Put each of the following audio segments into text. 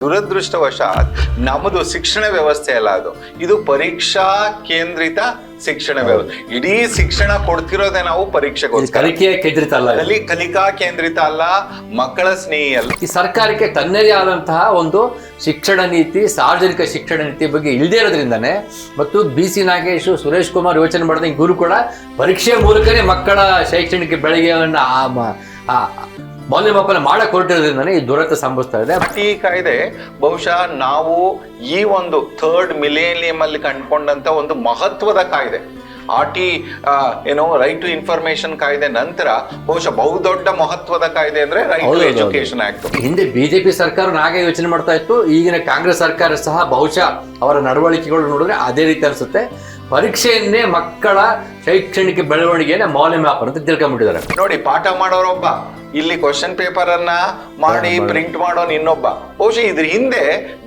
ದುರದೃಷ್ಟವಶಾತ್ ನಮ್ಮದು ಶಿಕ್ಷಣ ವ್ಯವಸ್ಥೆ ಅಲ್ಲ ಅದು. ಇದು ಪರೀಕ್ಷಾ ಕೇಂದ್ರಿತ ಶಿಕ್ಷಣ ವ್ಯವಸ್ಥೆ. ಇಡೀ ಶಿಕ್ಷಣ ಕೊಡ್ತಿರೋದೇ ನಾವು ಪರೀಕ್ಷೆಗೋಸ್ಕರ ಕಲಿಕೆಯ ಕೇಂದ್ರಿತ ಅಲ್ಲ. ಕಲಿ ಕಲಿಕಾ ಕೇಂದ್ರಿತ ಅಲ್ಲ ಮಕ್ಕಳ ಸ್ನೇಹಿ ಅಲ್ಲ ಈ ಸರ್ಕಾರಕ್ಕೆ ತನ್ನದೇ ಆದಂತಹ ಒಂದು ಶಿಕ್ಷಣ ನೀತಿ ಸಾರ್ವಜನಿಕ ಶಿಕ್ಷಣ ನೀತಿ ಬಗ್ಗೆ ಇಲ್ಲದೇ ಇರೋದ್ರಿಂದನೇ ಮತ್ತು ಬಿ ಸಿ ನಾಗೇಶ್ ಸುರೇಶ್ ಕುಮಾರ್ ಯೋಚನೆ ಮಾಡಿದ ಗುರು ಕೂಡ ಪರೀಕ್ಷೆ ಮೂಲಕನೇ ಮಕ್ಕಳ ಶೈಕ್ಷಣಿಕ ಆ ಮೌಲ್ಯಮಾಪನ ಮಾಡಕ್ ಹೊರಟಿರೋದ್ರಿಂದನೇ ಈ ದುರಂತ ಸಂಭವಿಸ್ತಾ ಇದೆ. ಈ ಕಾಯ್ದೆ ಬಹುಶಃ ನಾವು ಈ ಒಂದು ಥರ್ಡ್ ಮಿಲೇನಿಯಂ ಅಲ್ಲಿ ಕಂಡುಕೊಂಡಂತ ಒಂದು ಮಹತ್ವದ ಕಾಯ್ದೆ. ಆರ್ ಟಿ ಏನೋ ರೈಟ್ ಟು ಇನ್ಫಾರ್ಮೇಶನ್ ಕಾಯ್ದೆ ನಂತರ ಬಹುಶಃ ಬಹುದೊಡ್ಡ ಮಹತ್ವದ ಕಾಯ್ದೆ ಅಂದ್ರೆ ರೈಟ್ ಟು. ಎಜುಕೇಶನ್ ಆಕ್ಟ್ ಹಿಂದೆ. ಬಿಜೆಪಿ ಸರ್ಕಾರ ಹಾಗೆ ಯೋಚನೆ ಮಾಡ್ತಾ ಇತ್ತು. ಈಗಿನ ಕಾಂಗ್ರೆಸ್ ಸರ್ಕಾರ ಸಹ ಬಹುಶಃ ಅವರ ನಡವಳಿಕೆಗಳು ನೋಡಿದ್ರೆ ಅದೇ ರೀತಿ ಅನಿಸುತ್ತೆ. ಪರೀಕ್ಷೆಯನ್ನೇ ಮಕ್ಕಳ ಶೈಕ್ಷಣಿಕ ಬೆಳವಣಿಗೆಯನ್ನ ಮೌಲ್ಯಮಾಪನ ಅಂತ ತಿಳ್ಕೊಂಡ್ಬಿಟ್ಟಿದ್ದಾರೆ. ನೋಡಿ ಪಾಠ ಮಾಡೋರೊಬ್ಬ ಇಲ್ಲಿ ಕ್ವಶನ್ ಪೇಪರ್ ಅನ್ನ ಮಾಡಿ ಪ್ರಿಂಟ್ ಮಾಡೋನ್ ಇನ್ನೊಬ್ಬ. ಬಹುಶಃ ಇದ್ರ ಹಿಂದೆ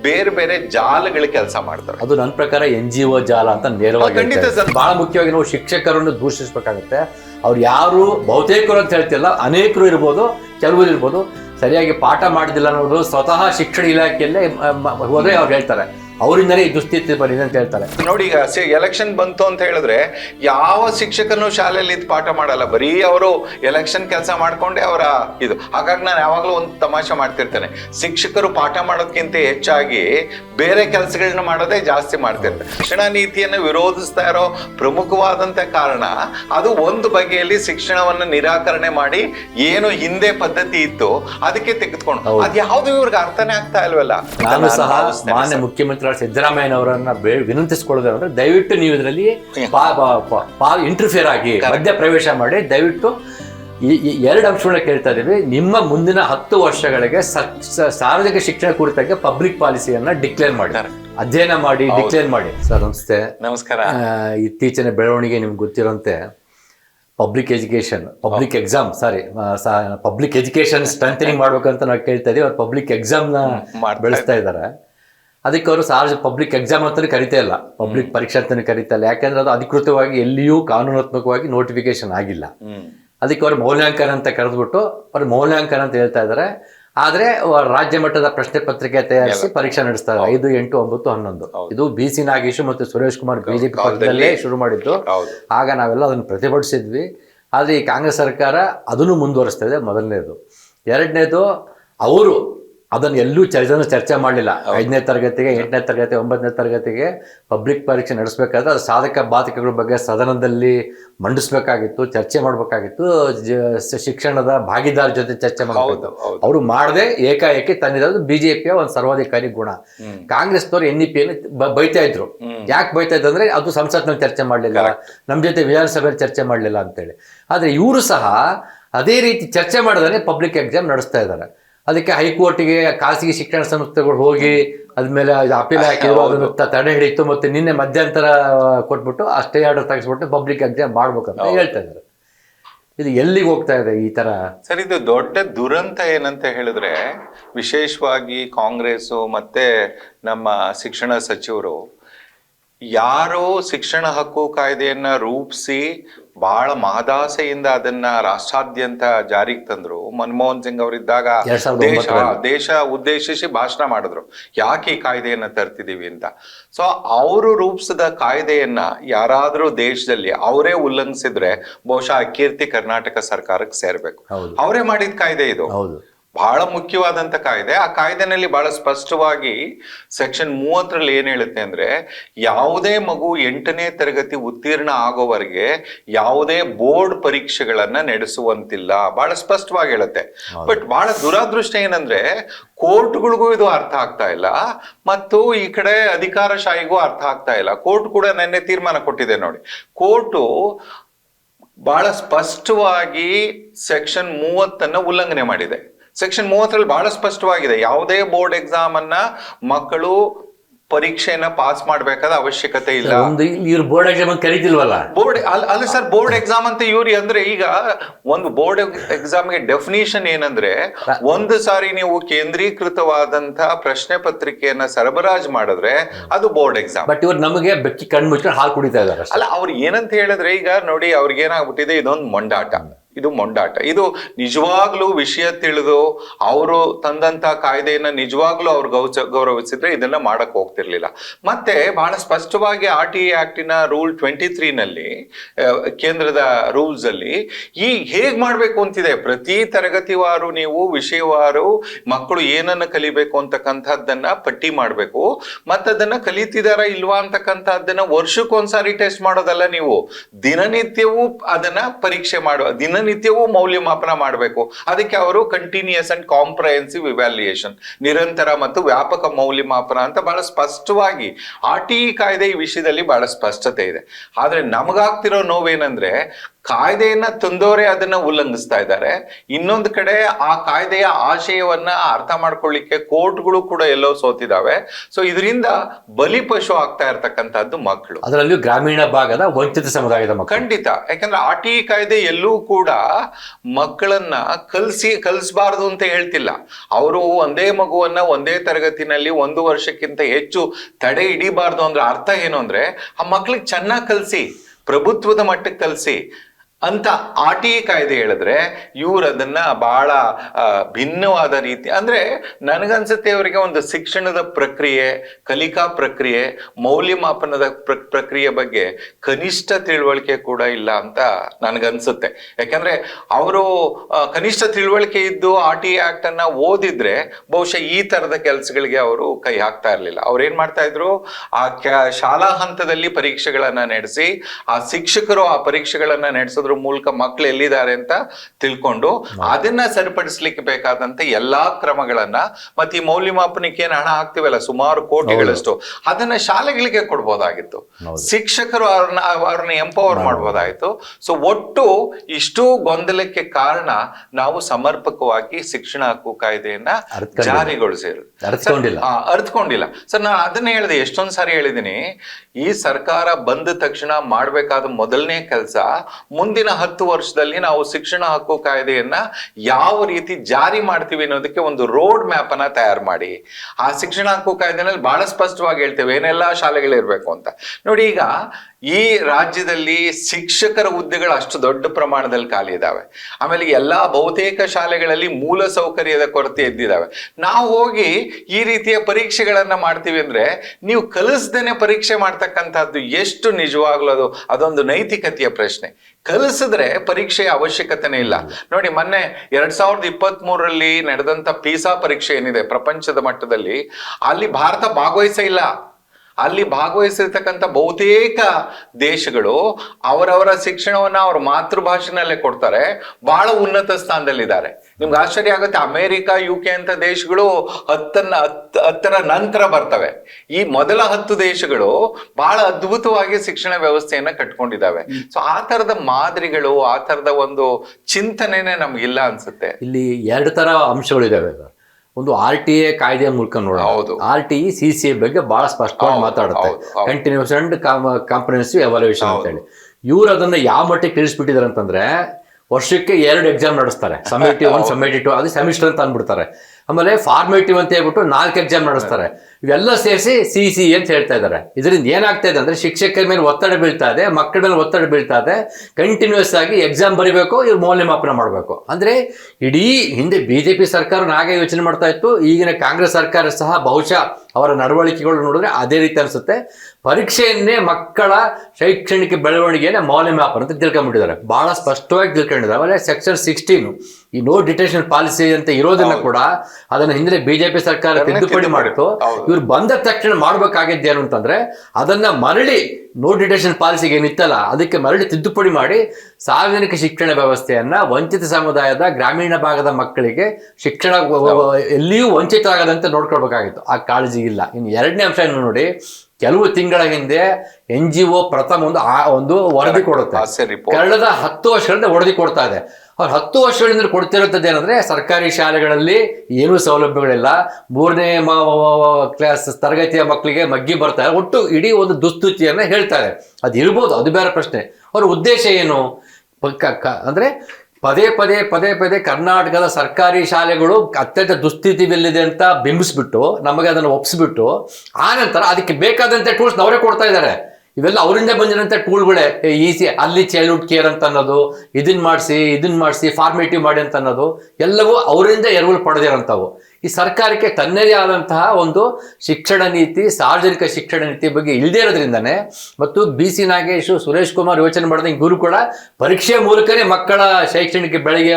ಬೇರೆ ಬೇರೆ ಜಾಲಗಳು ಕೆಲಸ ಮಾಡ್ತಾರೆ. ಅದು ನನ್ನ ಪ್ರಕಾರ ಎನ್ ಜಿ ಒ ಜಾಲ ಅಂತ ನೇರವಾಗಿ ಖಂಡಿತ ಸರ್. ಬಹಳ ಮುಖ್ಯವಾಗಿ ನಾವು ಶಿಕ್ಷಕರನ್ನು ದೂಷಿಸಬೇಕಾಗುತ್ತೆ. ಅವ್ರು ಯಾರು ಬಹುತೇಕರು ಅಂತ ಹೇಳ್ತಿಲ್ಲ ಅನೇಕರು ಇರ್ಬೋದು ಕೆಲವರು ಇರ್ಬೋದು. ಸರಿಯಾಗಿ ಪಾಠ ಮಾಡಿದಿಲ್ಲ ಅನ್ನೋದು ಸ್ವತಃ ಶಿಕ್ಷಣ ಇಲಾಖೆಯಲ್ಲೇ ಹೋದ್ರೆ ಅವ್ರು ಹೇಳ್ತಾರೆ. ಅವರಿಂದಲೇ ಈ ದುಸ್ಥಿತಿ ಬಂದಿದೆ ಅಂತ ಹೇಳ್ತಾರೆ. ನೋಡಿ ಈಗ ಎಲೆಕ್ಷನ್ ಬಂತು ಅಂತ ಹೇಳಿದ್ರೆ ಯಾವ ಶಿಕ್ಷಕನು ಶಾಲೆಯಲ್ಲಿ ಇದು ಪಾಠ ಮಾಡಲ್ಲ. ಬರೀ ಅವರು ಎಲೆಕ್ಷನ್ ಕೆಲಸ ಮಾಡ್ಕೊಂಡೆ ಅವರ ಇದು. ಹಾಗಾಗಿ ನಾನು ಯಾವಾಗಲೂ ಒಂದು ತಮಾಷೆ ಮಾಡ್ತಿರ್ತೇನೆ. ಶಿಕ್ಷಕರು ಪಾಠ ಮಾಡೋದಕ್ಕಿಂತ ಹೆಚ್ಚಾಗಿ ಬೇರೆ ಕೆಲಸಗಳನ್ನ ಮಾಡೋದೇ ಜಾಸ್ತಿ ಮಾಡ್ತಿರ್ತಾರೆ. ಶಿಕ್ಷಣ ನೀತಿಯನ್ನು ವಿರೋಧಿಸ್ತಾ ಇರೋ ಪ್ರಮುಖವಾದಂತ ಕಾರಣ ಅದು ಒಂದು ಬಗೆಯಲ್ಲಿ ಶಿಕ್ಷಣವನ್ನು ನಿರಾಕರಣೆ ಮಾಡಿ ಏನು ಹಿಂದೆ ಪದ್ಧತಿ ಇತ್ತು ಅದಕ್ಕೆ ತೆಗೆದುಕೊಂಡು. ಅದ್ ಯಾವ್ದು ಇವ್ರಿಗೆ ಅರ್ಥನೇ ಆಗ್ತಾ ಇಲ್ವಲ್ಲ. ನಾನು ಸಹ ಮಾನ್ಯ ಸರ್. ಮುಖ್ಯಮಂತ್ರಿ ಸಿದ್ದರಾಮಯ್ಯನವರನ್ನ ಬೇ ವಿನಂತಿಸ್ಕೊಳ್ಳೋದು ಅಂದ್ರೆ ದಯವಿಟ್ಟು ನೀವು ಇದರಲ್ಲಿ ಇಂಟರ್ಫಿಯರ್ ಆಗಿ ಮಧ್ಯ ಪ್ರವೇಶ ಮಾಡಿ ದಯವಿಟ್ಟು ಈ ಎರಡು ಅಂಶಗಳನ್ನ ಕೇಳ್ತಾ ಇದ್ದೀವಿ. ನಿಮ್ಮ ಮುಂದಿನ ಹತ್ತು ವರ್ಷಗಳಿಗೆ ಸಾರ್ವಜನಿಕ ಶಿಕ್ಷಣ ಕುರಿತಾಗಿ ಪಬ್ಲಿಕ್ ಪಾಲಿಸಿಯನ್ನ ಡಿಕ್ಲೇರ್ ಮಾಡಿ. ಅಧ್ಯಯನ ಮಾಡಿ ಡಿಕ್ಲೇರ್ ಮಾಡಿ. ಸರ್ ನಮಸ್ತೆ. ನಮಸ್ಕಾರ. ಇತ್ತೀಚಿನ ಬೆಳವಣಿಗೆ ನಿಮ್ಗೆ ಗೊತ್ತಿರೋಂತೆ public education public exam sorry public education strengthening ಮಾಡ್ಬೇಕಂತ ನಾವು ಕೇಳ್ತಾ ಇದೀವಿ. ಅವ್ರು ಪಬ್ಲಿಕ್ ಎಕ್ಸಾಮ್ನ ಬೆಳೆಸ್ತಾ ಇದ್ದಾರೆ. ಅದಕ್ಕೆ ಅವರು ಸಾರ್ವಜನಿಕ ಪಬ್ಲಿಕ್ ಎಕ್ಸಾಮ್ ಅಂತಲೂ ಕರಿತಾ ಇಲ್ಲ. ಪಬ್ಲಿಕ್ ಪರೀಕ್ಷೆ ಅಂತಲೂ ಕರಿತಾ ಇಲ್ಲ. ಯಾಕಂದ್ರೆ ಅದು ಅಧಿಕೃತವಾಗಿ ಎಲ್ಲಿಯೂ ಕಾನೂನಾತ್ಮಕವಾಗಿ ನೋಟಿಫಿಕೇಶನ್ ಆಗಿಲ್ಲ. ಅದಕ್ಕೆ ಅವರು ಮೌಲ್ಯಾಂಕನ ಅಂತ ಕರೆದ್ಬಿಟ್ಟು ಅವ್ರು ಮೌಲ್ಯಾಂಕನ ಅಂತ ಹೇಳ್ತಾ ಇದ್ದಾರೆ ಆದ್ರೆ ರಾಜ್ಯ ಮಟ್ಟದ ಪ್ರಶ್ನೆ ಪತ್ರಿಕೆ ತಯಾರಿಸಿ ಪರೀಕ್ಷೆ ನಡೆಸ್ತಾರೆ. ಐದು ಎಂಟು ಒಂಬತ್ತು ಹನ್ನೊಂದು. ಇದು ಬಿ ಸಿ ನಾಗೇಶ್ ಮತ್ತು ಸುರೇಶ್ ಕುಮಾರ್ ಬಿಜೆಪಿ ಪಕ್ಷದಲ್ಲೇ ಶುರು ಮಾಡಿದ್ದು. ಆಗ ನಾವೆಲ್ಲ ಅದನ್ನು ಪ್ರತಿಭಟಿಸಿದ್ವಿ. ಆದ್ರೆ ಈ ಕಾಂಗ್ರೆಸ್ ಸರ್ಕಾರ ಅದನ್ನು ಮುಂದುವರಿಸ್ತಾ ಇದೆ. ಮೊದಲನೇದು. ಎರಡನೇದು ಅವರು ಅದನ್ನು ಎಲ್ಲೂ ಚರ್ಚೆ ಚರ್ಚೆ ಮಾಡಲಿಲ್ಲ. ಐದನೇ ತರಗತಿಗೆ ಎಂಟನೇ ತರಗತಿ ಒಂಬತ್ತನೇ ತರಗತಿಗೆ ಪಬ್ಲಿಕ್ ಪರೀಕ್ಷೆ ನಡೆಸಬೇಕಾದ್ರೆ ಅದು ಸಾಧಕ ಬಾಧಕಗಳ ಬಗ್ಗೆ ಸದನದಲ್ಲಿ ಮಂಡಿಸ್ಬೇಕಾಗಿತ್ತು ಚರ್ಚೆ ಮಾಡಬೇಕಾಗಿತ್ತು ಶಿಕ್ಷಣದ ಭಾಗಿದಾರ ಜೊತೆ ಚರ್ಚೆ ಮಾಡಬೇಕು ಅವರು ಮಾಡದೆ ಏಕಾಏಕಿ ತಂದಿರೋದು ಬಿಜೆಪಿಯ ಒಂದು ಸರ್ವಾಧಿಕಾರಿ ಗುಣ. ಕಾಂಗ್ರೆಸ್ನವರು ಎನ್ ಇ ಪಿಯನ್ನು ಬೈತಾ ಇದ್ರು. ಯಾಕೆ ಬೈತಾ ಇದ್ರು ಅಂದ್ರೆ ಅದು ಸಂಸತ್ನಲ್ಲಿ ಚರ್ಚೆ ಮಾಡಲಿಲ್ಲ. ನಮ್ಮ ಜೊತೆ ವಿಧಾನಸಭೆಯಲ್ಲಿ ಚರ್ಚೆ ಮಾಡಲಿಲ್ಲ ಅಂತೇಳಿ. ಆದರೆ ಇವರು ಸಹ ಅದೇ ರೀತಿ ಚರ್ಚೆ ಮಾಡಿದ್ರೆ ಪಬ್ಲಿಕ್ ಎಕ್ಸಾಮ್ ನಡೆಸ್ತಾ ಇದ್ದಾರೆ. ಅದಕ್ಕೆ ಹೈಕೋರ್ಟ್ಗೆ ಖಾಸಗಿ ಶಿಕ್ಷಣ ಸಂಸ್ಥೆಗಳು ಹೋಗಿ ಅದ್ಮೇಲೆ ಅದು ಅಪೀಲ್ ಹಾಕಿದ್ರು ಅದನ್ನು ತಡೆ ಹಿಡಿತು ಮತ್ತೆ ನಿನ್ನೆ ಮಧ್ಯಂತರ ಕೊಟ್ಬಿಟ್ಟು ಆ ಸ್ಟೇ ಆರ್ಡರ್ ತೆಗೆಸ್ಬಿಟ್ಟು ಪಬ್ಲಿಕ್ ಎಕ್ಸಾಮ್ ಮಾಡ್ಬೇಕಂತ ಹೇಳ್ತಾ ಇದ್ದಾರೆ. ಇದು ಎಲ್ಲಿಗೆ ಹೋಗ್ತಾ ಇದೆ ಈ ತರ? ಸರ್ ಇದು ದೊಡ್ಡ ದುರಂತ ಏನಂತ ಹೇಳಿದ್ರೆ ವಿಶೇಷವಾಗಿ ಕಾಂಗ್ರೆಸ್ ಮತ್ತೆ ನಮ್ಮ ಶಿಕ್ಷಣ ಸಚಿವರು ಯಾರೋ ಶಿಕ್ಷಣ ಹಕ್ಕು ಕಾಯ್ದೆಯನ್ನ ರೂಪಿಸಿ ಬಹಳ ಮಹದಾಸೆಯಿಂದ ಅದನ್ನ ರಾಷ್ಟ್ರಾದ್ಯಂತ ಜಾರಿಗೆ ತಂದ್ರು. ಮನಮೋಹನ್ ಸಿಂಗ್ ಅವರಿದ್ದಾಗ ದೇಶ ದೇಶ ಉದ್ದೇಶಿಸಿ ಭಾಷಣ ಮಾಡಿದ್ರು. ಯಾಕೆ ಈ ಕಾಯ್ದೆಯನ್ನ ತರ್ತಿದೀವಿ ಅಂತ. ಸೊ ಅವರು ರೂಪಿಸಿದ ಕಾಯ್ದೆಯನ್ನ ಯಾರಾದ್ರೂ ದೇಶದಲ್ಲಿ ಅವರೇ ಉಲ್ಲಂಘಿಸಿದ್ರೆ ಬಹುಶಃ ಕೀರ್ತಿ ಕರ್ನಾಟಕ ಸರ್ಕಾರಕ್ಕೆ ಸೇರ್ಬೇಕು. ಅವರೇ ಮಾಡಿದ ಕಾಯ್ದೆ ಇದು. ಬಹಳ ಮುಖ್ಯವಾದಂಥ ಕಾಯ್ದೆ. ಆ ಕಾಯ್ದೆನಲ್ಲಿ ಬಹಳ ಸ್ಪಷ್ಟವಾಗಿ ಸೆಕ್ಷನ್ ಮೂವತ್ತರಲ್ಲಿ ಏನು ಹೇಳುತ್ತೆ ಅಂದ್ರೆ ಯಾವುದೇ ಮಗು ಎಂಟನೇ ತರಗತಿ ಉತ್ತೀರ್ಣ ಆಗೋವರೆಗೆ ಯಾವುದೇ ಬೋರ್ಡ್ ಪರೀಕ್ಷೆಗಳನ್ನು ನಡೆಸುವಂತಿಲ್ಲ. ಬಹಳ ಸ್ಪಷ್ಟವಾಗಿ ಹೇಳುತ್ತೆ. ಬಟ್ ಬಹಳ ದುರಾದೃಷ್ಟ ಏನಂದ್ರೆ ಕೋರ್ಟ್ಗಳಿಗೂ ಇದು ಅರ್ಥ ಆಗ್ತಾ ಇಲ್ಲ ಮತ್ತು ಈ ಕಡೆ ಅಧಿಕಾರಶಾಹಿಗೂ ಅರ್ಥ ಆಗ್ತಾ ಇಲ್ಲ. ಕೋರ್ಟ್ ಕೂಡ ನಿನ್ನೆ ತೀರ್ಮಾನ ಕೊಟ್ಟಿದೆ ನೋಡಿ. ಕೋರ್ಟು ಬಹಳ ಸ್ಪಷ್ಟವಾಗಿ ಸೆಕ್ಷನ್ ಮೂವತ್ತನ್ನು ಉಲ್ಲಂಘನೆ ಮಾಡಿದೆ. ಸೆಕ್ಷನ್ ಮೂವತ್ತರಲ್ಲಿ ಬಹಳ ಸ್ಪಷ್ಟವಾಗಿದೆ. ಯಾವುದೇ ಬೋರ್ಡ್ ಎಕ್ಸಾಮ್ ಅನ್ನ ಮಕ್ಕಳು ಪರೀಕ್ಷೆಯನ್ನ ಪಾಸ್ ಮಾಡಬೇಕಾದ ಅವಶ್ಯಕತೆ ಇಲ್ಲ. ಒಂದು ಇವ್ರು ಬೋರ್ಡ್ ಎಕ್ಸಾಮ್ ಕರೀತಿಲ್ವಲ್ಲ? ಬೋರ್ಡ್ ಅಲ್ಲ ಸರ್ ಬೋರ್ಡ್ ಎಕ್ಸಾಮ್ ಅಂತ ಇವ್ರಿ ಅಂದ್ರೆ ಈಗ ಒಂದು ಬೋರ್ಡ್ ಎಕ್ಸಾಮ್ಗೆ ಡೆಫಿನೇಷನ್ ಏನಂದ್ರೆ ಒಂದು ಸಾರಿ ನೀವು ಕೇಂದ್ರೀಕೃತವಾದಂತ ಪ್ರಶ್ನೆ ಪತ್ರಿಕೆಯನ್ನ ಸರಬರಾಜು ಮಾಡಿದ್ರೆ ಅದು ಬೋರ್ಡ್ ಎಕ್ಸಾಮ್ ಬಟ್ ಇವ್ರು ನಮಗೆ ಬೆಕ್ಕಿ ಕಣ್ಣು ಮುಚ್ಕೊಂಡು ಹಾಲು ಕುಡಿತಾ ಇದ್ದಾರೆ ಅಲ್ಲ ಅವ್ರು ಏನಂತ ಹೇಳಿದ್ರೆ ಈಗ ನೋಡಿ ಅವ್ರಿಗೆ ಏನಾಗ್ಬಿಟ್ಟಿದೆ ಇದೊಂದು ಮೊಂಡಾಟ. ಇದು ಮೊಂಡಾಟ. ಇದು ನಿಜವಾಗ್ಲೂ ವಿಷಯ ತಿಳಿದು ಅವರು ತಂದಂತ ಕಾಯ್ದೆಯನ್ನ ನಿಜವಾಗ್ಲೂ ಅವ್ರು ಗೌಚ ಗೌರವಿಸಿದ್ರೆ ಇದನ್ನ ಮಾಡಕ್ ಹೋಗ್ತಿರ್ಲಿಲ್ಲ. ಮತ್ತೆ ಬಹಳ ಸ್ಪಷ್ಟವಾಗಿ ಆರ್ ಟಿ ಆಕ್ಟಿನ ರೂಲ್ ಟ್ವೆಂಟಿ ತ್ರೀನಲ್ಲಿ ಕೇಂದ್ರದ ರೂಲ್ಸ್ ಅಲ್ಲಿ ಈ ಹೇಗ್ ಮಾಡ್ಬೇಕು ಅಂತಿದೆ? ಪ್ರತಿ ತರಗತಿವಾರು ನೀವು ವಿಷಯವಾರು ಮಕ್ಕಳು ಏನನ್ನ ಕಲಿಬೇಕು ಅಂತಕ್ಕಂಥದ್ದನ್ನ ಪಟ್ಟಿ ಮಾಡಬೇಕು. ಮತ್ತದನ್ನ ಕಲಿತಿದಾರ ಇಲ್ವಾ ಅಂತಕ್ಕಂಥದ್ದನ್ನ ವರ್ಷಕ್ಕೊಂದ್ಸಾರಿ ಟೆಸ್ಟ್ ಮಾಡೋದಲ್ಲ ನೀವು. ದಿನನಿತ್ಯವೂ ಅದನ್ನ ಪರೀಕ್ಷೆ ಮಾಡುವ ದಿನನಿತ್ಯವೂ ಮೌಲ್ಯಮಾಪನ ಮಾಡಬೇಕು. ಅದಕ್ಕೆ ಅವರು ಕಂಟಿನ್ಯೂಸ್ ಅಂಡ್ ಕಾಂಪ್ರಹೆನ್ಸಿವ್ ಇವ್ಯಾಲ್ಯೂಯೇಷನ್ ನಿರಂತರ ಮತ್ತು ವ್ಯಾಪಕ ಮೌಲ್ಯಮಾಪನ ಅಂತ ಬಹಳ ಸ್ಪಷ್ಟವಾಗಿ, ಆರ್ ಟಿ ಕಾಯ್ದೆ ಈ ವಿಷಯದಲ್ಲಿ ಬಹಳ ಸ್ಪಷ್ಟತೆ ಇದೆ. ಆದ್ರೆ ನಮಗಾಗ್ತಿರೋ ನೋವೇನಂದ್ರೆ ಕಾಯ್ದೆಯನ್ನ ತಂದೋರೆ ಅದನ್ನ ಉಲ್ಲಂಘಿಸ್ತಾ ಇದ್ದಾರೆ. ಇನ್ನೊಂದು ಕಡೆ ಆ ಕಾಯ್ದೆಯ ಆಶಯವನ್ನ ಅರ್ಥ ಮಾಡ್ಕೊಳ್ಳಿಕ್ಕೆ ಕೋರ್ಟ್ಗಳು ಕೂಡ ಎಲ್ಲೋ ಸೋತಿದಾವೆ. ಸೊ ಇದರಿಂದ ಬಲಿಪಶು ಆಗ್ತಾ ಇರ್ತಕ್ಕಂಥದ್ದು ಮಕ್ಕಳು. ಅದರಲ್ಲಿ ಗ್ರಾಮೀಣ ಭಾಗದ ವಂಚಿತ ಸಮುದಾಯದ ಮಕ್ಕಳು. ಖಂಡಿತ. ಯಾಕಂದ್ರೆ ಆ ಟಿ ಕಾಯ್ದೆ ಎಲ್ಲೂ ಕೂಡ ಮಕ್ಕಳನ್ನ ಕಲ್ಸಿ ಕಲಿಸಬಾರದು ಅಂತ ಹೇಳ್ತಿಲ್ಲ. ಅವರು ಒಂದೇ ಮಗುವನ್ನ ಒಂದೇ ತರಗತಿನಲ್ಲಿ ಒಂದು ವರ್ಷಕ್ಕಿಂತ ಹೆಚ್ಚು ತಡೆ ಹಿಡಿಬಾರ್ದು ಅಂದ್ರೆ ಅರ್ಥ ಏನು ಅಂದ್ರೆ ಆ ಮಕ್ಳಿಗೆ ಚೆನ್ನಾಗಿ ಕಲಿಸಿ ಪ್ರಭುತ್ವದ ಮಟ್ಟಕ್ಕೆ ಕಲಿಸಿ ಅಂತ ಆರ್ ಟಿ ಕಾಯ್ದೆ ಹೇಳಿದ್ರೆ ಇವ್ರು ಅದನ್ನ ಬಹಳ ಭಿನ್ನವಾದ ರೀತಿ, ಅಂದ್ರೆ ನನಗನ್ಸುತ್ತೆ ಅವರಿಗೆ ಒಂದು ಶಿಕ್ಷಣದ ಪ್ರಕ್ರಿಯೆ, ಕಲಿಕಾ ಪ್ರಕ್ರಿಯೆ, ಮೌಲ್ಯಮಾಪನದ ಪ್ರ- ಪ್ರಕ್ರಿಯೆ ಬಗ್ಗೆ ಕನಿಷ್ಠ ತಿಳುವಳಿಕೆ ಕೂಡ ಇಲ್ಲ ಅಂತ ನನಗನ್ಸುತ್ತೆ. ಯಾಕಂದ್ರೆ ಅವರು ಕನಿಷ್ಠ ತಿಳುವಳಿಕೆ ಇದ್ದು ಆರ್ ಟಿ ಆಕ್ಟ್ ಅನ್ನ ಓದಿದ್ರೆ ಬಹುಶಃ ಈ ತರದ ಕೆಲಸಗಳಿಗೆ ಅವರು ಕೈ ಹಾಕ್ತಾ ಇರಲಿಲ್ಲ. ಅವ್ರು ಏನ್ ಮಾಡ್ತಾ ಇದ್ರು? ಆ ಶಾಲಾ ಹಂತದಲ್ಲಿ ಪರೀಕ್ಷೆಗಳನ್ನ ನಡೆಸಿ, ಆ ಶಿಕ್ಷಕರು ಆ ಪರೀಕ್ಷೆಗಳನ್ನ ನಡೆಸೋದ್ರ ಮೂಲಕ ಮಕ್ಕಳು ಎಲ್ಲಿದ್ದಾರೆ ಅಂತ ತಿಳ್ಕೊಂಡು ಅದನ್ನ ಸರಿಪಡಿಸ್ಲಿಕ್ಕೆ ಬೇಕಾದಂತ ಎಲ್ಲಾ ಕ್ರಮಗಳನ್ನ ಮತ್ತೆ ಈ ಮೌಲ್ಯಮಾಪನಕ್ಕೆ ಏನ್ ಹಣ ಹಾಕ್ತಿವಲ್ಲ ಸುಮಾರು ಕೋಟಿಗಳಷ್ಟು ಅದನ್ನ ಶಾಲೆಗಳಿಗೆ ಕೊಡ್ಬೋದಾಗಿತ್ತು. ಶಿಕ್ಷಕರು ಅವ್ರನ್ನ ಅವ್ರನ್ನ ಎಂಪವರ್ ಮಾಡ್ಬೋದಾಯ್ತು ಸೊ ಒಟ್ಟು ಇಷ್ಟು ಗೊಂದಲಕ್ಕೆ ಕಾರಣ ನಾವು ಸಮರ್ಪಕವಾಗಿ ಶಿಕ್ಷಣ ಹಕ್ಕು ಕಾಯ್ದೆಯನ್ನ ಅರ್ಥಕೊಂಡಿಲ್ಲ. ಜಾರಿಗೊಳಿಸಿರು ಅರ್ಥಕೊಂಡಿಲ್ಲ. ಅರ್ಥಕೊಂಡಿಲ್ಲ ಸರ್ ನಾನು ಅದನ್ನ ಹೇಳಿದೆ ಎಷ್ಟೊಂದ್ ಸಾರಿ ಹೇಳಿದ್ದೀನಿ. ಈ ಸರ್ಕಾರ ಬಂದ ತಕ್ಷಣ ಮಾಡಬೇಕಾದ ಮೊದಲನೇ ಕೆಲಸ ಮುಂದಿನ ಹತ್ತು ವರ್ಷದಲ್ಲಿ ನಾವು ಶಿಕ್ಷಣ ಹಕ್ಕು ಕಾಯ್ದೆಯನ್ನ ಯಾವ ರೀತಿ ಜಾರಿ ಮಾಡ್ತೀವಿ ಅನ್ನೋದಕ್ಕೆ ಒಂದು ರೋಡ್ ಮ್ಯಾಪ್ ಅನ್ನ ತಯಾರು ಮಾಡಿ. ಆ ಶಿಕ್ಷಣ ಹಕ್ಕು ಕಾಯ್ದೆನಲ್ಲಿ ಬಹಳ ಸ್ಪಷ್ಟವಾಗಿ ಹೇಳ್ತೇವೆ ಏನೆಲ್ಲ ಶಾಲೆಗಳಿರ್ಬೇಕು ಅಂತ. ನೋಡಿ ಈಗ ಈ ರಾಜ್ಯದಲ್ಲಿ ಶಿಕ್ಷಕರ ಹುದ್ದೆಗಳು ಅಷ್ಟು ದೊಡ್ಡ ಪ್ರಮಾಣದಲ್ಲಿ ಖಾಲಿ ಇದ್ದಾವೆ ಆಮೇಲೆ ಎಲ್ಲ ಬಹುತೇಕ ಶಾಲೆಗಳಲ್ಲಿ ಮೂಲ ಸೌಕರ್ಯದ ಕೊರತೆ ಎದ್ದಿದ್ದಾವೆ ನಾವು ಹೋಗಿ ಈ ರೀತಿಯ ಪರೀಕ್ಷೆಗಳನ್ನು ಮಾಡ್ತೀವಿ ಅಂದ್ರೆ ನೀವು ಕಲಿಸ್ದೇನೆ ಪರೀಕ್ಷೆ ಮಾಡ್ತಕ್ಕಂಥದ್ದು ಎಷ್ಟು ನಿಜವಾಗ್ಲೂ ಅದು ಅದೊಂದು ನೈತಿಕತೆಯ ಪ್ರಶ್ನೆ. ಕಲಿಸಿದ್ರೆ ಪರೀಕ್ಷೆಯ ಅವಶ್ಯಕತೆನೇ ಇಲ್ಲ. ನೋಡಿ, ಮೊನ್ನೆ ಎರಡ್ ಸಾವಿರದ ಇಪ್ಪತ್ತ್ ಮೂರರಲ್ಲಿ ನಡೆದಂಥ ಪಿಸಾ ಪರೀಕ್ಷೆ ಏನಿದೆ ಪ್ರಪಂಚದ ಮಟ್ಟದಲ್ಲಿ, ಅಲ್ಲಿ ಭಾರತ ಭಾಗವಹಿಸೇ ಇಲ್ಲ. ಅಲ್ಲಿ ಭಾಗವಹಿಸಿರ್ತಕ್ಕಂಥ ಬಹುತೇಕ ದೇಶಗಳು ಅವರವರ ಶಿಕ್ಷಣವನ್ನ ಅವ್ರ ಮಾತೃಭಾಷೆನಲ್ಲೇ ಕೊಡ್ತಾರೆ. ಬಹಳ ಉನ್ನತ ಸ್ಥಾನದಲ್ಲಿದ್ದಾರೆ. ನಿಮ್ಗೆ ಆಶ್ಚರ್ಯ ಆಗುತ್ತೆ, ಅಮೇರಿಕಾ ಯು ಕೆ ಅಂತ ದೇಶಗಳು ಹತ್ತನ್ನ ಹತ್ ಹತ್ತರ ನಂತರ ಬರ್ತವೆ. ಈ ಮೊದಲ ಹತ್ತು ದೇಶಗಳು ಬಹಳ ಅದ್ಭುತವಾಗಿ ಶಿಕ್ಷಣ ವ್ಯವಸ್ಥೆಯನ್ನ ಕಟ್ಕೊಂಡಿದ್ದಾವೆ. ಸೊ ಆ ತರದ ಮಾದರಿಗಳು, ಆ ತರದ ಒಂದು ಚಿಂತನೆನೇ ಇಲ್ಲ ಅನ್ಸುತ್ತೆ. ಇಲ್ಲಿ ಎರಡು ತರ ಅಂಶಗಳಿದಾವೆ. ಒಂದು ಆರ್ ಟಿ ಎ ಕಾಯ್ದೆಯ ಮೂಲಕ. ನೋಡೋಣ. R T E C C A ಬಗ್ಗೆ ಬಹಳ ಸ್ಪಷ್ಟವಾಗಿ ಮಾತಾಡುತ್ತೆ. ಕಂಟಿನ್ಯೂಸ್ ಅಂಡ್ ಕಾಂಪ್ರಹೆನ್ಸಿವ್ ಎವಾಲ್ಯೂಷನ್ ಅಂತ ಹೇಳಿ ಇವ್ರು ಅದನ್ನ ಯಾವ ಮಟ್ಟಿಗೆ ತಿಳಿಸ್ಬಿಟ್ಟಿದ್ದಾರೆ ಅಂತಂದ್ರೆ ವರ್ಷಕ್ಕೆ ಎರಡು ಎಕ್ಸಾಮ್ ನಡೆಸ್ತಾರೆ. ಸಮಿಟಿ ಒನ್ ಸಮೇಟಿವ್ ಟು ಅದು ಸೆಮಿಸ್ಟರ್ ಅಂತ ಅಂದ್ಬಿಡ್ತಾರೆ. ಆಮೇಲೆ ಫಾರ್ಮೇಟಿವ್ ಅಂತ ಹೇಳ್ಬಿಟ್ಟು ನಾಲ್ಕು ಎಕ್ಸಾಮ್ ನಡೆಸ್ತಾರೆ. ಇವೆಲ್ಲ ಸೇರಿಸಿ ಸಿ ಸಿ ಅಂತ ಹೇಳ್ತಾ ಇದ್ದಾರೆ. ಇದರಿಂದ ಏನಾಗ್ತಾ ಇದೆ ಅಂದರೆ ಶಿಕ್ಷಕರ ಮೇಲೆ ಒತ್ತಡ ಬೀಳ್ತಾ ಇದೆ, ಮಕ್ಕಳ ಮೇಲೆ ಒತ್ತಡ ಬೀಳ್ತಾ ಇದೆ. ಕಂಟಿನ್ಯೂಸ್ ಆಗಿ ಎಕ್ಸಾಮ್ ಬರಿಬೇಕು, ಇವ್ರು ಮೌಲ್ಯಮಾಪನ ಮಾಡಬೇಕು. ಅಂದರೆ ಇಡೀ ಹಿಂದೆ ಬಿ ಜೆ ಪಿ ಸರ್ಕಾರ ಹಾಗೆ ಯೋಚನೆ ಮಾಡ್ತಾ ಇತ್ತು. ಈಗಿನ ಕಾಂಗ್ರೆಸ್ ಸರ್ಕಾರ ಸಹ ಬಹುಶಃ ಅವರ ನಡವಳಿಕೆಗಳು ನೋಡಿದ್ರೆ ಅದೇ ರೀತಿ ಅನಿಸುತ್ತೆ. ಪರೀಕ್ಷೆಯನ್ನೇ ಮಕ್ಕಳ ಶೈಕ್ಷಣಿಕ ಬೆಳವಣಿಗೆಯನ್ನು ಮೌಲ್ಯಮಾಪನ ಅಂತ ತಿಳ್ಕೊಂಡ್ಬಿಟ್ಟಿದ್ದಾರೆ. ಬಹಳ ಸ್ಪಷ್ಟವಾಗಿ ತಿಳ್ಕೊಂಡಿದ್ದಾರೆ. ಆಮೇಲೆ ಸೆಕ್ಷನ್ ಸಿಕ್ಸ್ಟೀನ್ ಈ ನೋ ಡಿಟೆನ್ಷನ್ ಪಾಲಿಸಿ ಅಂತ ಇರೋದನ್ನ ಕೂಡ ಅದನ್ನ ಹಿಂದೆ ಬಿಜೆಪಿ ಸರ್ಕಾರ ತಿದ್ದುಪಡಿ ಮಾಡಿತು. ಇವ್ರು ಬಂದ ತಕ್ಷಣ ಮಾಡ್ಬೇಕಾಗಿದ್ದೇನು ಅಂತಂದ್ರೆ ಅದನ್ನ ಮರಳಿ ನೋ ಡಿಟೆನ್ಷನ್ ಪಾಲಿಸಿಗೆ ಏನಿತ್ತಲ್ಲ ಅದಕ್ಕೆ ಮರಳಿ ತಿದ್ದುಪಡಿ ಮಾಡಿ ಸಾರ್ವಜನಿಕ ಶಿಕ್ಷಣ ವ್ಯವಸ್ಥೆಯನ್ನ ವಂಚಿತ ಸಮುದಾಯದ ಗ್ರಾಮೀಣ ಭಾಗದ ಮಕ್ಕಳಿಗೆ ಶಿಕ್ಷಣ ಎಲ್ಲಿಯೂ ವಂಚಿತ ಎಲ್ಲಿಯೂ ವಂಚಿತರಾಗದಂತೆ ನೋಡ್ಕೊಳ್ಬೇಕಾಗಿತ್ತು. ಆ ಕಾಳಜಿ ಇಲ್ಲ. ಇನ್ನು ಎರಡನೇ ಅಂಶ ಏನು ನೋಡಿ ಕೆಲವು ತಿಂಗಳ ಹಿಂದೆ ಎನ್ ಜಿ ಒ ಪ್ರಥಮ ಒಂದು ಆ ಒಂದು ವರದಿ ಕೊಡುತ್ತೆ. ಕಳೆದ ಹತ್ತು ವರ್ಷಗಳಿಂದ ವರದಿ ಕೊಡ್ತಾ ಇದೆ. ಅವ್ರು ಹತ್ತು ವರ್ಷಗಳಿಂದ ಕೊಡ್ತಿರೋಂಥದ್ದು ಏನಂದ್ರೆ ಸರ್ಕಾರಿ ಶಾಲೆಗಳಲ್ಲಿ ಏನೂ ಸೌಲಭ್ಯಗಳಿಲ್ಲ. ಮೂರನೇ ಕ್ಲಾಸ್ ತರಗತಿಯ ಮಕ್ಕಳಿಗೆ ಮಗ್ಗಿ ಬರ್ತಾರೆ ಒಟ್ಟು ಇಡೀ ಒಂದು ದುಸ್ತುತಿಯನ್ನ ಹೇಳ್ತಾರೆ. ಅದು ಇರ್ಬೋದು ಅದು ಬೇರೆ ಪ್ರಶ್ನೆ. ಅವ್ರ ಉದ್ದೇಶ ಏನು? ಪಕ್ಕ ಅಂದ್ರೆ ಪದೇ ಪದೇ ಪದೇ ಪದೇ ಕರ್ನಾಟಕದ ಸರ್ಕಾರಿ ಶಾಲೆಗಳು ಅತ್ಯಂತ ದುಸ್ಥಿತಿಯಲ್ಲಿದೆ ಅಂತ ಬಿಂಬಿಸ್ಬಿಟ್ಟು ನಮಗೆ ಅದನ್ನು ಒಪ್ಪಿಸ್ಬಿಟ್ಟು ಆನಂತರ ಅದಕ್ಕೆ ಬೇಕಾದಂತೆ ಟೂಲ್ಸ್ ಅವರೇ ಕೊಡ್ತಾ ಇದ್ದಾರೆ. ಇವೆಲ್ಲ ಅವರಿಂದ ಬಂದಿರೋಂಥ ಟೂಲ್ಗಳೇ ಈಸಿ ಅಲ್ಲಿ ಚೈಲ್ಡ್ಹುಡ್ ಕೇರ್ ಅಂತ ಅನ್ನೋದು ಇದನ್ನ ಮಾಡಿಸಿ ಇದನ್ನ ಮಾಡಿಸಿ ಫಾರ್ಮೇಟಿವ್ ಮಾಡಿ ಅಂತ ಅನ್ನೋದು ಎಲ್ಲವೂ ಅವರಿಂದ ಎರವಲು ಪಡೆದಿರೋಂಥವು ಈ ಸರ್ಕಾರಕ್ಕೆ ತನ್ನದೇ ಆದಂತಹ ಒಂದು ಶಿಕ್ಷಣ ನೀತಿ, ಸಾರ್ವಜನಿಕ ಶಿಕ್ಷಣ ನೀತಿ ಬಗ್ಗೆ ಇಲ್ಲದೇ ಇರೋದ್ರಿಂದನೇ, ಮತ್ತು ಬಿ ಸಿ ನಾಗೇಶ್, ಸುರೇಶ್ ಕುಮಾರ್ ಯೋಚನೆ ಮಾಡಿದ ಗುರು ಕೂಡ ಪರೀಕ್ಷೆ ಮೂಲಕನೇ ಮಕ್ಕಳ ಶೈಕ್ಷಣಿಕ ಬೆಳಗ್ಗೆ